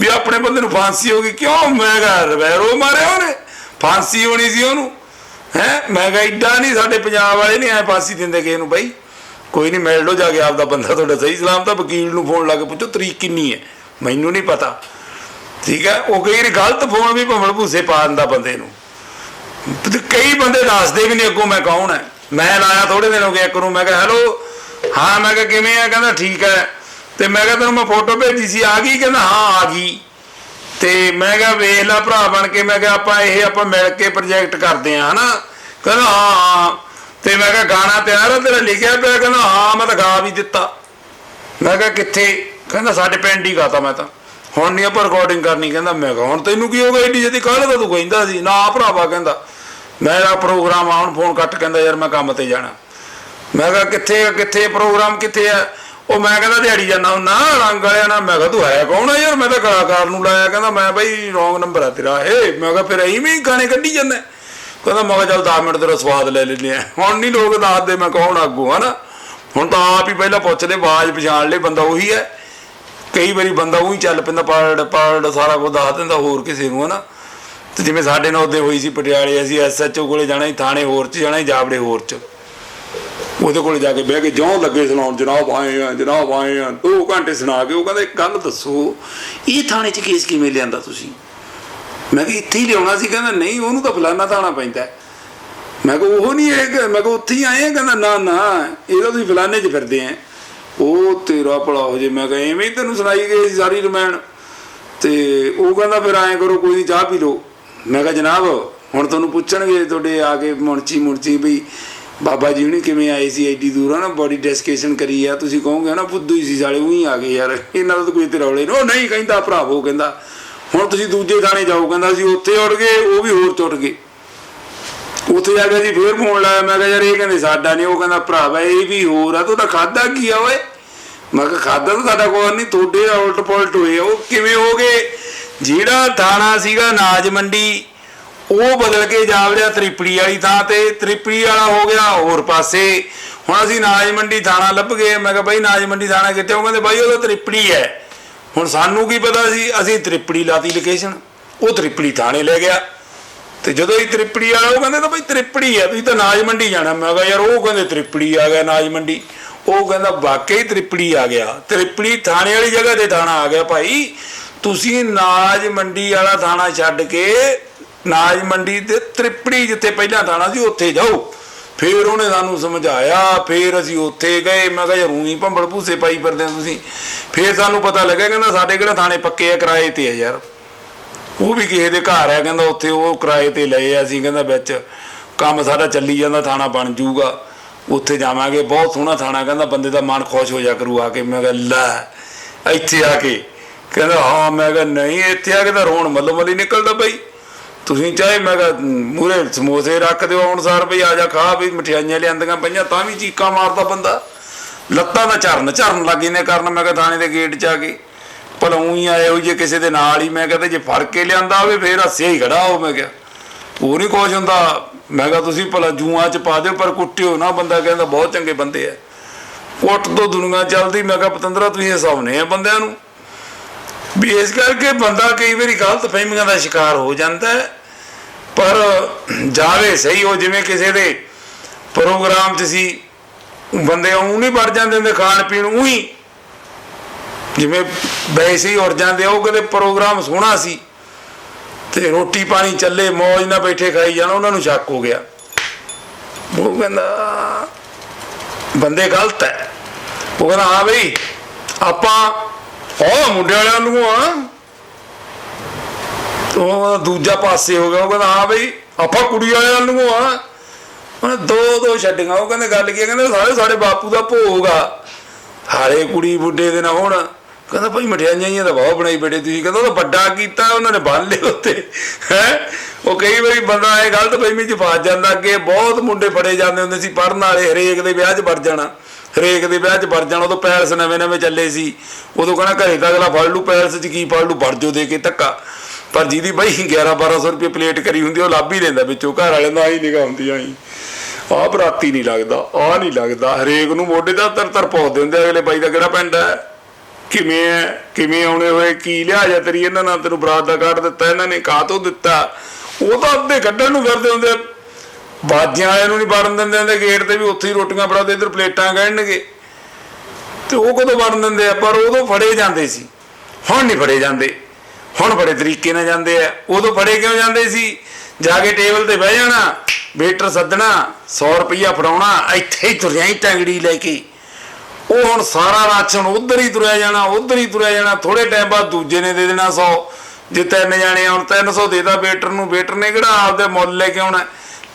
ਵੀ ਆਪਣੇ ਬੰਦੇ ਨੂੰ ਫਾਂਸੀ ਹੋ ਗਈ, ਕਿਉਂ? ਮੈਂ ਕਿਹਾ, ਰਵੈਰੋ ਮਾਰਿਆ ਉਹਨੇ, ਫਾਂਸੀ ਹੋਣੀ ਸੀ ਉਹਨੂੰ। ਹੈ? ਮੈਂ ਕਿਹਾ, ਏਡਾ ਨਹੀਂ, ਸਾਡੇ ਪੰਜਾਬ ਵਾਲੇ ਨਹੀਂ ਐ ਫਾਂਸੀ ਦਿੰਦੇ ਕਿਸੇ ਨੂੰ ਬਾਈ। ਕੋਈ ਨਹੀਂ, ਮਿਲ ਲੋ ਜਾ ਕੇ, ਆਪਦਾ ਬੰਦਾ ਤੁਹਾਡਾ ਸਹੀ ਸਲਾਮ ਤਾਂ ਵਕੀਲ ਨੂੰ ਫੋਨ ਲਾ ਕੇ ਪੁੱਛੋ, ਤਰੀਕ ਕਿੰਨੀ ਹੈ ਮੈਨੂੰ ਨਹੀਂ ਪਤਾ। ਠੀਕ ਹੈ ਉਹ ਕਈ ਵਾਰੀ ਗਲਤ ਫੋਨ ਵੀ ਭਵਨ ਭੂਸੇ ਪਾ ਦਿੰਦਾ ਬੰਦੇ ਨੂੰ। ਤੇ ਕਈ ਬੰਦੇ ਦੱਸਦੇ ਵੀ ਨਹੀਂ ਅੱਗੋਂ ਮੈਂ ਕੌਣ ਹੈ। ਮੈਂ ਲਾਇਆ ਥੋੜੇ ਦਿਨ ਹੋ ਗਏ ਇੱਕ ਨੂੰ, ਮੈਂ ਕਿਹਾ, ਹੈਲੋ? ਹਾਂ, ਮੈਂ ਕਿਹਾ, ਕਿਵੇਂ ਆ ਕਹਿੰਦਾ, ਠੀਕ ਹੈ। ਤੇ ਮੈਂ ਕਿਹਾ, ਤੈਨੂੰ ਮੈਂ ਫੋਟੋ ਭੇਜੀ ਸੀ, ਆ ਗਈ? ਕਹਿੰਦਾ, ਹਾਂ, ਆ ਗਈ। ਤੇ ਮੈਂ ਕਿਹਾ, ਵੇਖ ਲੈ ਭਰਾ ਬਣ ਕੇ। ਮੈਂ ਕਿਹਾ, ਆਪਾਂ ਇਹ ਆਪਾਂ ਮਿਲ ਕੇ ਪ੍ਰੋਜੈਕਟ ਕਰਦੇ ਆ ਹਨਾ? ਕਹਿੰਦਾ, ਹਾਂ ਹਾਂ। ਤੇ ਮੈਂ ਕਿਹਾ, ਗਾਣਾ ਤਿਆਰ ਆ ਤੇਰਾ? ਲਿਖਿਆ ਪਿਆ, ਕਹਿੰਦਾ, ਹਾਂ, ਮੈਂ ਤਾਂ ਗਾ ਵੀ ਦਿੱਤਾ। ਮੈਂ ਕਿਹਾ, ਕਿੱਥੇ? ਕਹਿੰਦਾ, ਸਾਡੇ ਪਿੰਡ ਹੀ ਗਾਤਾ ਮੈਂ ਤਾਂ। ਹੁਣ ਨਹੀਂ ਆਪਾਂ ਰਿਕਾਰਡਿੰਗ ਕਰਨੀ। ਕਹਿੰਦਾ, ਮੈਂ ਕਿਹਾ, ਹੁਣ ਤੈਨੂੰ ਕੀ ਹੋ ਗਿਆ? ਏਡੀ ਜਦੀ ਕੱਲ ਤਾਂ ਤੂੰ ਕਹਿੰਦਾ ਸੀ? ਨਾ, ਭਰਾਵਾ, ਕਹਿੰਦਾ। ਮੇਰਾ ਪ੍ਰੋਗਰਾਮ ਆਉਣ ਫੋਨ ਕੱਟ ਕਹਿੰਦਾ ਯਾਰ ਮੈਂ ਕੰਮ ਤੇ ਜਾਣਾ। ਮੈਂ ਕਿਹਾ ਕਿੱਥੇ ਕਿੱਥੇ ਪ੍ਰੋਗਰਾਮ ਕਿੱਥੇ ਆ? ਉਹ ਮੈਂ ਕਹਿੰਦਾ ਦਿਹਾੜੀ ਜਾਂਦਾ ਹੁਣ ਨਾ ਰੰਗ ਵਾਲਿਆ ਨਾ ਮੈਂ ਕਿਹਾ ਤੂੰ ਹੈ ਕੌਣ ਆ ਯਾਰ? ਮੈਂ ਤਾਂ ਕਲਾਕਾਰ ਨੂੰ ਲਾਇਆ, ਕਹਿੰਦਾ ਮੈਂ ਬਈ ਰੋਂਗ ਨੰਬਰ ਆ ਤੇਰਾ। ਇਹ ਮੈਂ ਕਿਹਾ ਫਿਰ ਐਵੇਂ ਹੀ ਗਾਣੇ ਕੱਢੀ ਜਾਂਦਾ। ਕਹਿੰਦਾ ਮੈਂ ਕਿਹਾ ਚੱਲ 10 ਮਿੰਟ ਤੇਰਾ ਸਵਾਦ ਲੈ ਲੈਂਦੇ ਆ। ਹੁਣ ਨਹੀਂ ਲੋਕ ਦੱਸਦੇ ਮੈਂ ਕੌਣ ਆਗੂ ਹਨਾ? ਹੁਣ ਤਾਂ ਆਪ ਹੀ ਪਹਿਲਾਂ ਪੁੱਛਦੇ ਆਵਾਜ਼ ਪਛਾਣ ਲੈ ਬੰਦਾ ਉਹੀ ਹੈ। ਕਈ ਵਾਰੀ ਬੰਦਾ ਉਹੀ ਚੱਲ ਪੈਂਦਾ ਪਾੜ ਪਾੜ ਸਾਰਾ ਕੁਝ ਦੱਸ ਦਿੰਦਾ ਹੋਰ ਕਿਸੇ ਨੂੰ, ਹਨਾ? ਤੇ ਜਿਵੇਂ ਸਾਡੇ ਨਾਲ ਉਹਦੇ ਹੋਈ ਸੀ ਪਟਿਆਲੇ, ਅਸੀਂ ਐਸਐਚਓ ਕੋਲੇ ਜਾਣਾ ਸੀ, ਥਾਣੇ ਹੋਰ ਚ ਜਾਣਾ ਸੀ, ਜਾਬੜੇ ਹੋਰ ਚ। ਉਹਦੇ ਕੋਲੇ ਜਾ ਕੇ ਬਹਿ ਕੇ ਜਿਉਂ ਲੱਗੇ ਸੁਣਾਉਣ, ਜਨਾਬ ਆਏ ਆ, ਜਨਾਬ ਆਏ ਆ, ਦੋ ਘੰਟੇ ਸੁਣਾ ਕੇ ਉਹ ਕਹਿੰਦਾ, ਇੱਕ ਗੱਲ ਦੱਸੋ, ਇਹ ਥਾਣੇ 'ਚ ਕੇਸ ਕਿਵੇਂ ਲਿਆਂਦਾ ਤੁਸੀਂ? ਮੈਂ ਕਿਹਾ, ਇੱਥੇ ਹੀ ਲਿਆਉਣਾ ਸੀ। ਕਹਿੰਦਾ, ਨਹੀਂ, ਉਹਨੂੰ ਤਾਂ ਫਲਾਨਾ ਥਾਣਾ ਪੈਂਦਾ ਮੈਂ ਕਿਹਾ, ਉਹ ਨਹੀਂ ਇਹ ਮੈਂ ਕਿਹਾ, ਉੱਥੇ ਹੀ ਆਏ ਆ? ਕਹਿੰਦਾ, ਨਾ ਨਾ, ਇਹਦਾ ਤੁਸੀਂ ਫਲਾਣੇ 'ਚ ਫਿਰਦੇ ਆ। ਉਹ ਤੇਰਾ ਭਲਾ ਹੋ ਜੇ। ਮੈਂ ਕਿਹਾ, ਐਵੇਂ ਹੀ ਤੈਨੂੰ ਸੁਣਾਈ ਗਈ ਸਾਰੀ ਰਮਾਇਣ? ਤੇ ਉਹ ਕਹਿੰਦਾ, ਫਿਰ ਐਂ ਕਰੋ, ਕੋਈ ਨਹੀਂ ਚਾਹ ਪੀ ਲਓ। ਮੈਂ ਕਿਹਾ, ਜਨਾਬ, ਹੁਣ ਤੁਹਾਨੂੰ ਪੁੱਛਣਗੇ ਤੁਹਾਡੇ ਆ ਕੇ ਮੁਨਚੀ ਮੁਨਚੀ ਵੀ ਬਾਬਾ ਜੀ ਹੁਣੀ ਕਿਵੇਂ ਆਏ ਸੀ, ਐਡੀ ਦੂਰ ਨਾ ਬੋਡੀ ਡੈਸਕੇਸ਼ਨ ਕਰੀ ਆ। ਤੁਸੀਂ ਕਹੋਗੇ ਨਾ ਫੁੱਦੂ ਹੀ ਸੀ ਸਾਲੇ, ਉਹੀ ਆ ਗਏ ਯਾਰ। ਇਹਨਾਂ ਦਾ ਕੋਈ ਤੇ ਰੌਲੇ ਨਹੀਂ ਉਹ ਨਹੀਂ ਕਹਿੰਦਾ ਭਰਾਵੋ ਕਹਿੰਦਾ, ਹੁਣ ਤੁਸੀਂ ਦੂਜੇ ਥਾਣੇ ਜਾਓ। ਕਹਿੰਦਾ ਸੀ ਉੱਥੇ ਉੱਡ ਗਏ, ਉਹ ਵੀ ਹੋਰ ਟੁੱਟ ਗਏ। ਉੱਥੇ ਜਾ ਕੇ ਜੀ ਫੇਰ ਫੋਨ ਲਾਇਆ। ਮੈਂ ਕਿਹਾ, ਯਾਰ, ਇਹ ਕਹਿੰਦੇ ਸਾਡਾ ਨਹੀਂ ਉਹ ਕਹਿੰਦਾ ਭਰਾਵਾ ਇਹ ਵੀ ਹੋਰ ਆ, ਤੁਹਾਡਾ ਖਾਦਾ ਕੀ ਆ ਓਏ? ਮੈਂ ਕਿਹਾ ਖਾਦਾ ਤਾਂ ਸਾਡਾ ਕੋਈ ਨਹੀਂ ਤੁਹਾਡੇ ਉਲਟ ਪੁਲਟ ਹੋਏ ਆ। ਉਹ ਕਿਵੇਂ ਹੋ ਗਏ? ਜਿਹੜਾ ਥਾਣਾ ਸੀਗਾ ਨਾਜ ਮੰਡੀ, ਉਹ ਬਦਲ ਕੇ ਜਾ ਵੜਿਆ ਤ੍ਰਿਪੜੀ ਵਾਲੀ ਥਾਂ ਤੇ। ਤ੍ਰਿਪੜੀ ਵਾਲਾ ਹੋ ਗਿਆ ਹੋਰ ਪਾਸੇ। ਹੁਣ ਅਸੀਂ ਨਾਜ ਮੰਡੀ ਥਾਣਾ ਲੱਭ ਗਏ। ਮੈਂ ਕਿਹਾ ਬਾਈ ਨਾਜ ਮੰਡੀ ਥਾਣਾ ਕਿੱਥੇ? ਉਹ ਕਹਿੰਦੇ ਬਾਈ ਉਹ ਤਾਂ ਤ੍ਰਿਪੜੀ ਹੈ। ਹੁਣ ਸਾਨੂੰ ਕੀ ਪਤਾ ਸੀ? ਅਸੀਂ ਤ੍ਰਿਪੜੀ ਲਾਤੀ ਲੋਕੇਸ਼ਨ ਉਹ ਤ੍ਰਿਪੜੀ ਥਾਣੇ ਲੈ ਗਿਆ। ਤੇ ਜਦੋਂ ਇਹ ਤ੍ਰਿਪੜੀ ਵਾਲਾ, ਉਹ ਕਹਿੰਦੇ ਤਾਂ ਬਈ ਤ੍ਰਿਪੜੀ ਹੈ, ਤੁਸੀਂ ਤਾਂ ਨਾਜ ਮੰਡੀ ਜਾਣਾ। ਮੈਂ ਕਿਹਾ ਯਾਰ ਉਹ ਕਹਿੰਦੇ ਤ੍ਰਿਪੜੀ ਆ ਗਿਆ ਨਾਜ ਮੰਡੀ। ਉਹ ਕਹਿੰਦਾ ਵਾਕਈ ਤ੍ਰਿਪੜੀ ਆ ਗਿਆ। ਤ੍ਰਿਪੜੀ ਥਾਣੇ ਵਾਲੀ ਜਗ੍ਹਾ ਤੇ ਥਾਣਾ ਆ ਗਿਆ ਭਾਈ। ਤੁਸੀਂ ਨਾਜ ਮੰਡੀ ਵਾਲਾ ਥਾਣਾ ਛੱਡ ਕੇ ਨਾਜ ਮੰਡੀ ਤੇ ਤ੍ਰਿਪੜੀ ਜਿੱਥੇ ਪਹਿਲਾਂ ਥਾਣਾ ਸੀ, ਉੱਥੇ ਜਾਓ। ਫਿਰ ਉਹਨੇ ਸਾਨੂੰ ਸਮਝਾਇਆ, ਫਿਰ ਅਸੀਂ ਉੱਥੇ ਗਏ। ਮੈਂ ਕਿਹਾ, ਯਾਰ, ਉਹੀ ਭੰਬਲ ਭੂਸੇ ਪਾਈ ਫਿਰਦੇ ਹੋ ਤੁਸੀਂ। ਫਿਰ ਸਾਨੂੰ ਪਤਾ ਲੱਗਿਆ ਕਹਿੰਦਾ, ਸਾਡੇ ਕਿਹੜਾ ਥਾਣੇ ਪੱਕੇ ਆ, ਕਿਰਾਏ ਤੇ ਆ ਯਾਰ। ਉਹ ਵੀ ਕਿਸੇ ਦੇ ਘਰ ਆ, ਕਹਿੰਦਾ, ਉੱਥੇ ਉਹ ਕਿਰਾਏ ਤੇ ਲਏ ਆ ਅਸੀਂ। ਕਹਿੰਦਾ, ਵਿੱਚ ਕੰਮ ਸਾਡਾ ਚੱਲੀ ਜਾਂਦਾ, ਥਾਣਾ ਬਣ ਜਾਊਗਾ। ਉੱਥੇ ਜਾਵਾਂਗੇ, ਬਹੁਤ ਸੋਹਣਾ ਥਾਣਾ। ਕਹਿੰਦਾ, ਬੰਦੇ ਦਾ ਮਨ ਖੁਸ਼ ਹੋ ਜਾ ਕਰੂ ਆ ਕੇ। ਮੈਂ ਕਿਹਾ, ਲੈ, ਇੱਥੇ ਆ ਕੇ ਕਹਿੰਦਾ, ਹਾਂ, ਮੈਂ ਕਿਹਾ, ਨਹੀਂ, ਇੱਥੇ ਆ ਕੇ ਤਾਂ ਰੋਣ ਮੱਲੋ ਮੱਲੀ ਨਿਕਲਦਾ ਬਈ। ਤੁਸੀਂ ਚਾਹੇ, ਮੈਂ ਕਿਹਾ ਮੂਰੇ ਸਮੋਸੇ ਰੱਖ ਦਿਓ ਅਨੁਸਾਰ ਬਈ, ਆ ਜਾ, ਖਾ ਵੀ ਮਠਿਆਈਆਂ ਲਿਆਂਦੀਆਂ ਪਈਆਂ, ਤਾਂ ਵੀ ਚੀਕਾਂ ਮਾਰਦਾ ਬੰਦਾ। ਲੱਤਾਂ ਦਾ ਚਰਨ ਚਰਨ ਲੱਗੀ ਨੇ ਕਰਨ, ਮੈਂ ਕਿਹਾ, ਥਾਣੇ ਦੇ ਗੇਟ 'ਚ ਆ ਕੇ। ਭਲਾ ਹੀ ਆਏ ਹੋ ਜੇ ਕਿਸੇ ਦੇ ਨਾਲ ਹੀ, ਮੈਂ ਕਹਿੰਦਾ ਜੇ ਫੜ ਕੇ ਲਿਆਂਦਾ ਹੋਵੇ, ਫੇਰ ਹੱਸਿਆ ਹੀ ਖੜਾ ਹੋ ਮੈਂ ਕਿਹਾ। ਉਹ ਨਹੀਂ ਕੁਛ ਹੁੰਦਾ। ਮੈਂ ਕਿਹਾ, ਤੁਸੀਂ ਭਲਾ ਜੂਆਂ 'ਚ ਪਾ ਦਿਓ, ਪਰ ਕੁੱਟਿਓ ਨਾ ਬੰਦਾ, ਕਹਿੰਦਾ, ਬਹੁਤ ਚੰਗੇ ਬੰਦੇ ਆ। ਕੁੱਟ ਤੋਂ ਦੁਨੀਆ ਚੱਲਦੀ, ਮੈਂ ਕਿਹਾ, ਪਤੰਦਰਾ, ਤੁਸੀਂ ਹਸਾਉਨੇ ਆ ਬੰਦਿਆਂ ਨੂੰ। ਵੀ ਇਸ ਕਰਕੇ ਬੰਦਾ ਕਈ ਵਾਰੀ ਗਲਤ ਫਹਿਮੀਆਂ ਦਾ ਸ਼ਿਕਾਰ ਹੋ ਜਾਂਦਾ ਹੈ, ਪਰ ਜਾਵੇ ਸਹੀ ਉਹ ਜਿਵੇਂ ਕਿਸੇ ਦੇ ਪ੍ਰੋਗਰਾਮ 'ਚ ਸੀ, ਬੰਦੇ ਉਹ ਨਹੀਂ ਵੜ ਜਾਂਦੇ ਹੁੰਦੇ ਖਾਣ ਪੀਣ, ਉਹੀ ਜਿਵੇਂ ਵੈਸੇ ਹੀ ਉੜ ਜਾਂਦੇ ਉਹ ਕਹਿੰਦੇ ਪ੍ਰੋਗਰਾਮ ਸੋਹਣਾ ਸੀ ਤੇ ਰੋਟੀ ਪਾਣੀ ਚੱਲੇ, ਮੌਜ ਨਾਲ ਬੈਠੇ ਖਾਈ ਜਾਣ, ਉਹਨਾਂ ਨੂੰ ਸ਼ੱਕ ਹੋ ਗਿਆ। ਉਹ ਕਹਿੰਦਾ, ਬੰਦੇ ਗਲਤ ਹੈ। ਉਹ ਕਹਿੰਦਾ, ਹਾਂ ਬਈ, ਆਪਾਂ ਉਹ ਮੁੰਡੇ ਵਾਲਿਆਂ ਨੂੰ ਆ। ਉਹ ਦੂਜਾ ਪਾਸੇ ਹੋ ਗਿਆ। ਉਹ ਕਹਿੰਦਾ, ਹਾਂ ਬਈ, ਆਪਾਂ ਕੁੜੀ ਵਾਲਿਆਂ ਨੂੰ ਆ। ਉਹਨੇ ਦੋ ਦੋ ਛੱਡੀਆਂ। ਉਹ ਕਹਿੰਦੇ, ਗੱਲ ਕੀ ਕਹਿੰਦੇ, ਸਾਰੇ ਸਾਡੇ ਬਾਪੂ ਦਾ ਭੋਗ ਆ। ਹਾਰੇ ਕੁੜੀ ਬੁੱਢੇ ਦੇ ਨਾ ਹੋਣ। ਕਹਿੰਦਾ, ਭਾਈ ਮਠਿਆਈਆਂ ਹੀ ਤਾਂ ਬਹੁਤ ਬਣਾਈ ਬੈਠੇ ਤੁਸੀਂ। ਕਹਿੰਦਾ, ਉਹ ਵੱਡਾ ਕੀਤਾ, ਉਹਨਾਂ ਨੇ ਬੰਨ ਲਏ ਉੱਤੇ। ਹੈ? ਉਹ ਕਈ ਵਾਰੀ ਬੰਦਾ ਇਹ ਗਲਤ ਫਹਿਮੀ ਚ ਫਸ ਜਾਂਦਾ ਅੱਗੇ ਬਹੁਤ ਮੁੰਡੇ ਫੜੇ ਜਾਂਦੇ ਹੁੰਦੇ ਸੀ ਪੜਨ ਵਾਲੇ ਹਰੇਕ ਦੇ ਵਿਆਹ 'ਚ ਵੜ ਜਾਣਾ। ਹਰੇਕ ਦੇ ਵਿਆਹ 'ਚ ਵੜ ਜਾਣਾ, ਉਦੋਂ ਪੈਲਸ ਨਵੇਂ ਨਵੇਂ ਚੱਲੇ ਸੀ। ਉਦੋਂ ਕਹਿੰਦਾ ਘਰੇ ਤਾਂ ਅਗਲਾ ਫੜ ਲੂ, ਪੈਲਸ 'ਚ ਕੀ ਫੜ ਲੂ, ਵੜ ਜੋ ਦੇ ਕੇ ਧੱਕਾ। ਪਰ ਜਿਹਦੀ ਬਈ 11 1200 ਰੁਪਏ ਪਲੇਟ ਕਰੀ ਹੁੰਦੀ, ਉਹ ਲੱਭ ਹੀ ਲੈਂਦਾ ਵਿੱਚੋਂ, ਘਰ ਵਾਲਿਆਂ ਦਾ ਆਹੀ ਨਿਗਾਹ ਹੁੰਦੀ ਆਈ ਆਹ ਬਰਾਤੀ ਨਹੀਂ ਲੱਗਦਾ, ਆਹ ਨਹੀਂ ਲੱਗਦਾ। ਹਰੇਕ ਨੂੰ ਮੋਢੇ ਦਾ ਤਰ ਤਰ ਪਾਉਂਦੇ ਹੁੰਦੇ ਅਗਲੇ ਬਾਈ ਦਾ ਕਿਹੜਾ ਪਿੰਡ ਹੈ? ਕਿਵੇਂ ਹੈ? ਕਿਵੇਂ ਆਉਣੇ ਹੋਏ? ਕੀ ਲਿਆ ਜਾ ਤੇਰੀ? ਇਹਨਾਂ ਨਾਲ ਤੈਨੂੰ ਬਰਾਤ ਦਾ ਕਾਰਡ ਦਿੱਤਾ, ਇਹਨਾਂ ਨੇ ਕਾਹ ਤੋਂ ਦਿੱਤਾ? ਉਹ ਤਾਂ ਅੱਧੇ ਕੱਢਣ ਨੂੰ ਫਿਰਦੇ ਹੁੰਦੇ ਬਾਜਿਆਂ ਵਾਲਿਆਂ ਨੂੰ ਨਹੀਂ ਵੜਨ ਦਿੰਦੇ ਹੁੰਦੇ ਗੇਟ ਤੇ ਵੀ ਉੱਥੇ ਹੀ ਰੋਟੀਆਂ ਫੜਾਦੇ ਇੱਧਰ ਪਲੇਟਾਂ ਕਹਿਣਗੇ। ਤੇ ਉਹ ਕਦੋਂ ਵੜਨ ਦਿੰਦੇ ਆ? ਪਰ ਉਦੋਂ ਫੜੇ ਜਾਂਦੇ ਸੀ। ਹੁਣ ਨਹੀਂ ਫੜੇ ਜਾਂਦੇ। ਹੁਣ ਬੜੇ ਤਰੀਕੇ ਨਾਲ ਜਾਂਦੇ ਆ। ਉਦੋਂ ਫੜੇ ਕਿਉਂ ਜਾਂਦੇ ਸੀ? ਜਾ ਕੇ ਟੇਬਲ ਤੇ ਬਹਿ ਜਾਣਾ, ਵੇਟਰ ਸੱਦਣਾ 100 ਰੁਪਈਆ ਫੜਾਉਣਾ, ਇੱਥੇ ਹੀ ਤੁਰਿਆ ਹੀ ਟੰਗੜੀ ਲੈ ਕੇ। ਉਹ ਹੁਣ ਸਾਰਾ ਰਾਸ਼ਨ ਉਧਰ ਹੀ ਤੁਰਿਆ ਜਾਣਾ, ਉਧਰ ਹੀ ਤੁਰਿਆ ਜਾਣਾ। ਥੋੜੇ ਟਾਈਮ ਬਾਅਦ ਦੂਜੇ ਨੇ ਦੇ ਦੇਣਾ 100 ਜੇ ਤਿੰਨ ਜਾਣੇ ਹੁਣ 300 ਦੇਦਾ ਵੇਟਰ ਨੂੰ। ਵੇਟਰ ਨੇ ਕਿਹੜਾ ਆਪਦੇ ਮੁੱਲ ਲੈ ਕੇ ਆਉਣਾ?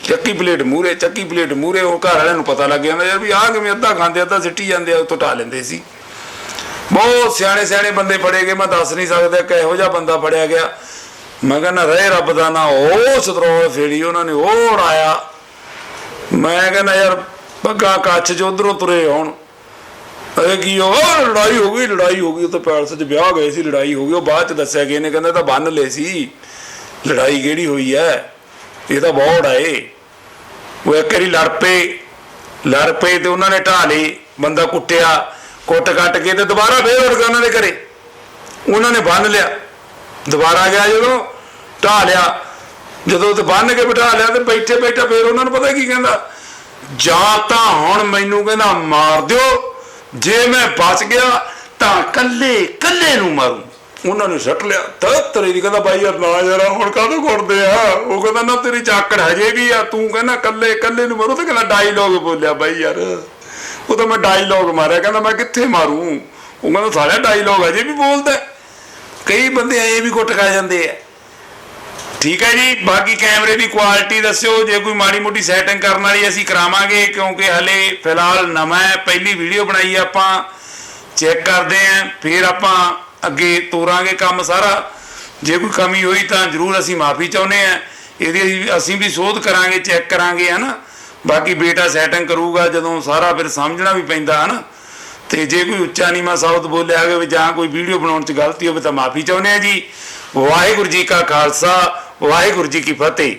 ਚੱਕੀ ਪਲੇਟ ਮੂਰੇ ਚੱਕੀ ਪਲੇਟ ਮੂਰੇ ਉਹ ਘਰ ਵਾਲਿਆਂ ਨੂੰ ਪਤਾ ਲੱਗ ਜਾਂਦਾ ਯਾਰ ਵੀ ਆਹ ਕਿਵੇਂ ਅੱਧਾ ਖਾਂਦੇ, ਅੱਧਾ ਸਿੱਟੀ ਜਾਂਦੇ ਆ, ਉੱਥੋਂ ਟਾ ਲੈਂਦੇ ਸੀ। ਬਹੁਤ ਸਿਆਣੇ ਸਿਆਣੇ ਬੰਦੇ ਫੜੇ ਗਏ, ਮੈਂ ਦੱਸ ਨਹੀਂ ਸਕਦਾ ਕਿਹੋ ਜਿਹਾ ਬੰਦਾ ਫੜਿਆ ਗਿਆ। ਮੈਂ ਕਹਿੰਦਾ ਰਹੇ ਰੱਬ ਦਾ, ਨਾ ਉਹ ਸਤਰੋਲ ਫੇੜੀ ਉਹਨਾਂ ਨੇ ਉਹ ਆਇਆ। ਮੈਂ ਕਹਿੰਦਾ ਯਾਰ ਬੱਗਾ ਕੱਚ ਚ ਉਧਰੋਂ ਤੁਰੇ ਹੋਣ। ਇਹ ਕੀ ਹੋ ਲੜਾਈ ਹੋ ਗਈ, ਲੜਾਈ ਹੋ ਗਈ ਉਹ ਤਾਂ ਪੈਲਸ 'ਚ ਵਿਆਹ ਗਏ ਸੀ, ਲੜਾਈ ਹੋ ਗਈ। ਉਹ ਬਾਅਦ 'ਚ ਦੱਸਿਆ ਗਿਆ ਨੇ ਕਹਿੰਦਾ ਇਹ ਤਾਂ ਬੰਨ ਲਏ ਸੀ। ਲੜਾਈ ਕਿਹੜੀ ਹੋਈ ਐ ਇਹ ਤਾਂ ਬਹੁਤ ਆਏ ਉਹ ਇੱਕ ਵਾਰੀ ਲੜ ਪਏ ਲੜ ਪਏ ਤੇ ਉਹਨਾਂ ਨੇ ਢਾਹ ਲਈ, ਬੰਦਾ ਕੁੱਟਿਆ, ਕੁੱਟ ਕੱਟ ਕੇ ਤੇ ਦੁਬਾਰਾ ਫੇਰ ਉੜ ਗਿਆ ਉਹਨਾਂ ਦੇ ਘਰੇ। ਉਹਨਾਂ ਨੇ ਬੰਨ ਲਿਆ। ਦੁਬਾਰਾ ਗਿਆ ਜਦੋਂ, ਢਾਹ ਲਿਆ। ਜਦੋਂ ਤੇ ਬੰਨ ਕੇ ਬਿਠਾ ਲਿਆ ਤੇ ਬੈਠੇ ਬੈਠਾ ਫੇਰ ਉਹਨਾਂ ਨੂੰ ਪਤਾ ਕੀ ਕਹਿੰਦਾ, ਜਾਂ ਤਾਂ ਹੁਣ ਮੈਨੂੰ ਕਹਿੰਦਾ ਮਾਰ ਦਿਓ, ਜੇ ਮੈਂ ਬਚ ਗਿਆ ਤਾਂ ਕੱਲੇ ਕੱਲੇ ਨੂੰ ਮਾਰੂ ਉਹਨਾਂ ਨੇ ਸੱਟ ਲਿਆ। ਤਾਂ ਤੇਰੀ ਕਹਿੰਦਾ, ਬਾਈ ਯਾਰ, ਨਾ ਯਾਰ, ਹੁਣ ਕਾਹਦੋਂ ਕੁੱਟਦੇ ਆ? ਉਹ ਕਹਿੰਦਾ, ਨਾ, ਤੇਰੀ ਚਾਕੜ ਹਜੇ ਵੀ ਆ। ਤੂੰ ਕਹਿੰਦਾ ਕੱਲੇ ਕੱਲੇ ਨੂੰ ਮਾਰੂ। ਤੇ ਕਹਿੰਦਾ ਡਾਇਲੋਗ ਬੋਲਿਆ, ਬਾਈ ਯਾਰ। ਉਹ ਤਾਂ ਮੈਂ ਡਾਇਲੋਗ ਮਾਰਿਆ, ਕਹਿੰਦਾ, ਮੈਂ ਕਿੱਥੇ ਮਾਰੂ? ਉਹ ਕਹਿੰਦਾ, ਸਾਲਿਆ ਡਾਇਲੋਗ ਅਜੇ ਵੀ ਬੋਲਦਾ ਕਈ ਬੰਦੇ ਐ ਵੀ ਕੁੱਟ ਖਾ ਜਾਂਦੇ ਆ। ਠੀਕ ਹੈ ਜੀ, ਬਾਕੀ ਕੈਮਰੇ ਦੀ ਕੁਆਲਿਟੀ ਦੱਸਿਓ। ਜੇ ਕੋਈ ਮਾੜੀ ਮੋਟੀ ਸੈਟਿੰਗ ਕਰਨ ਵਾਲੀ ਅਸੀਂ ਕਰਾਵਾਂਗੇ, ਕਿਉਂਕਿ ਹਲੇ ਫਿਲਹਾਲ ਨਵਾਂ ਹੈ। ਪਹਿਲੀ ਵੀਡੀਓ ਬਣਾਈ ਆਪਾਂ। ਚੈੱਕ ਕਰਦੇ ਆਂ, ਫਿਰ ਆਪਾਂ ਅੱਗੇ ਤੋਰਾਂਗੇ ਕੰਮ ਸਾਰਾ। ਜੇ ਕੋਈ ਕਮੀ ਹੋਈ ਤਾਂ ਜਰੂਰ ਅਸੀਂ ਮਾਫੀ ਚਾਹੁੰਦੇ ਆਂ ਇਹਦੀ ਅਸੀਂ- ਵੀ ਸੋਧ ਕਰਾਂਗੇ, ਚੈੱਕ ਕਰਾਂਗੇ, ਹਨਾ। ਬਾਕੀ ਬੇਟਾ ਸੈਟਿੰਗ ਕਰੂਗਾ, ਜਦੋਂ ਸਾਰਾ ਫਿਰ ਸਮਝਣਾ ਵੀ ਪੈਂਦਾ, ਹਨਾ। ਤੇ ਜੇ ਕੋਈ ਉੱਚਾ ਨੀਵਾਂ ਸ਼ਬਦ ਬੋਲਿਆ ਹੋਵੇ ਜਾਂ ਕੋਈ ਵੀਡੀਓ ਬਣਾਉਣ 'ਚ ਗਲਤੀ ਹੋਵੇ ਤਾਂ ਮਾਫੀ ਚਾਹੁੰਦੇ ਆ ਜੀ। ਵਾਹਿਗੁਰੂ ਜੀ ਕਾ ਖਾਲਸਾ, ਵਾਹਿਗੁਰੂ ਜੀ ਕੀ ਫਤਿਹ।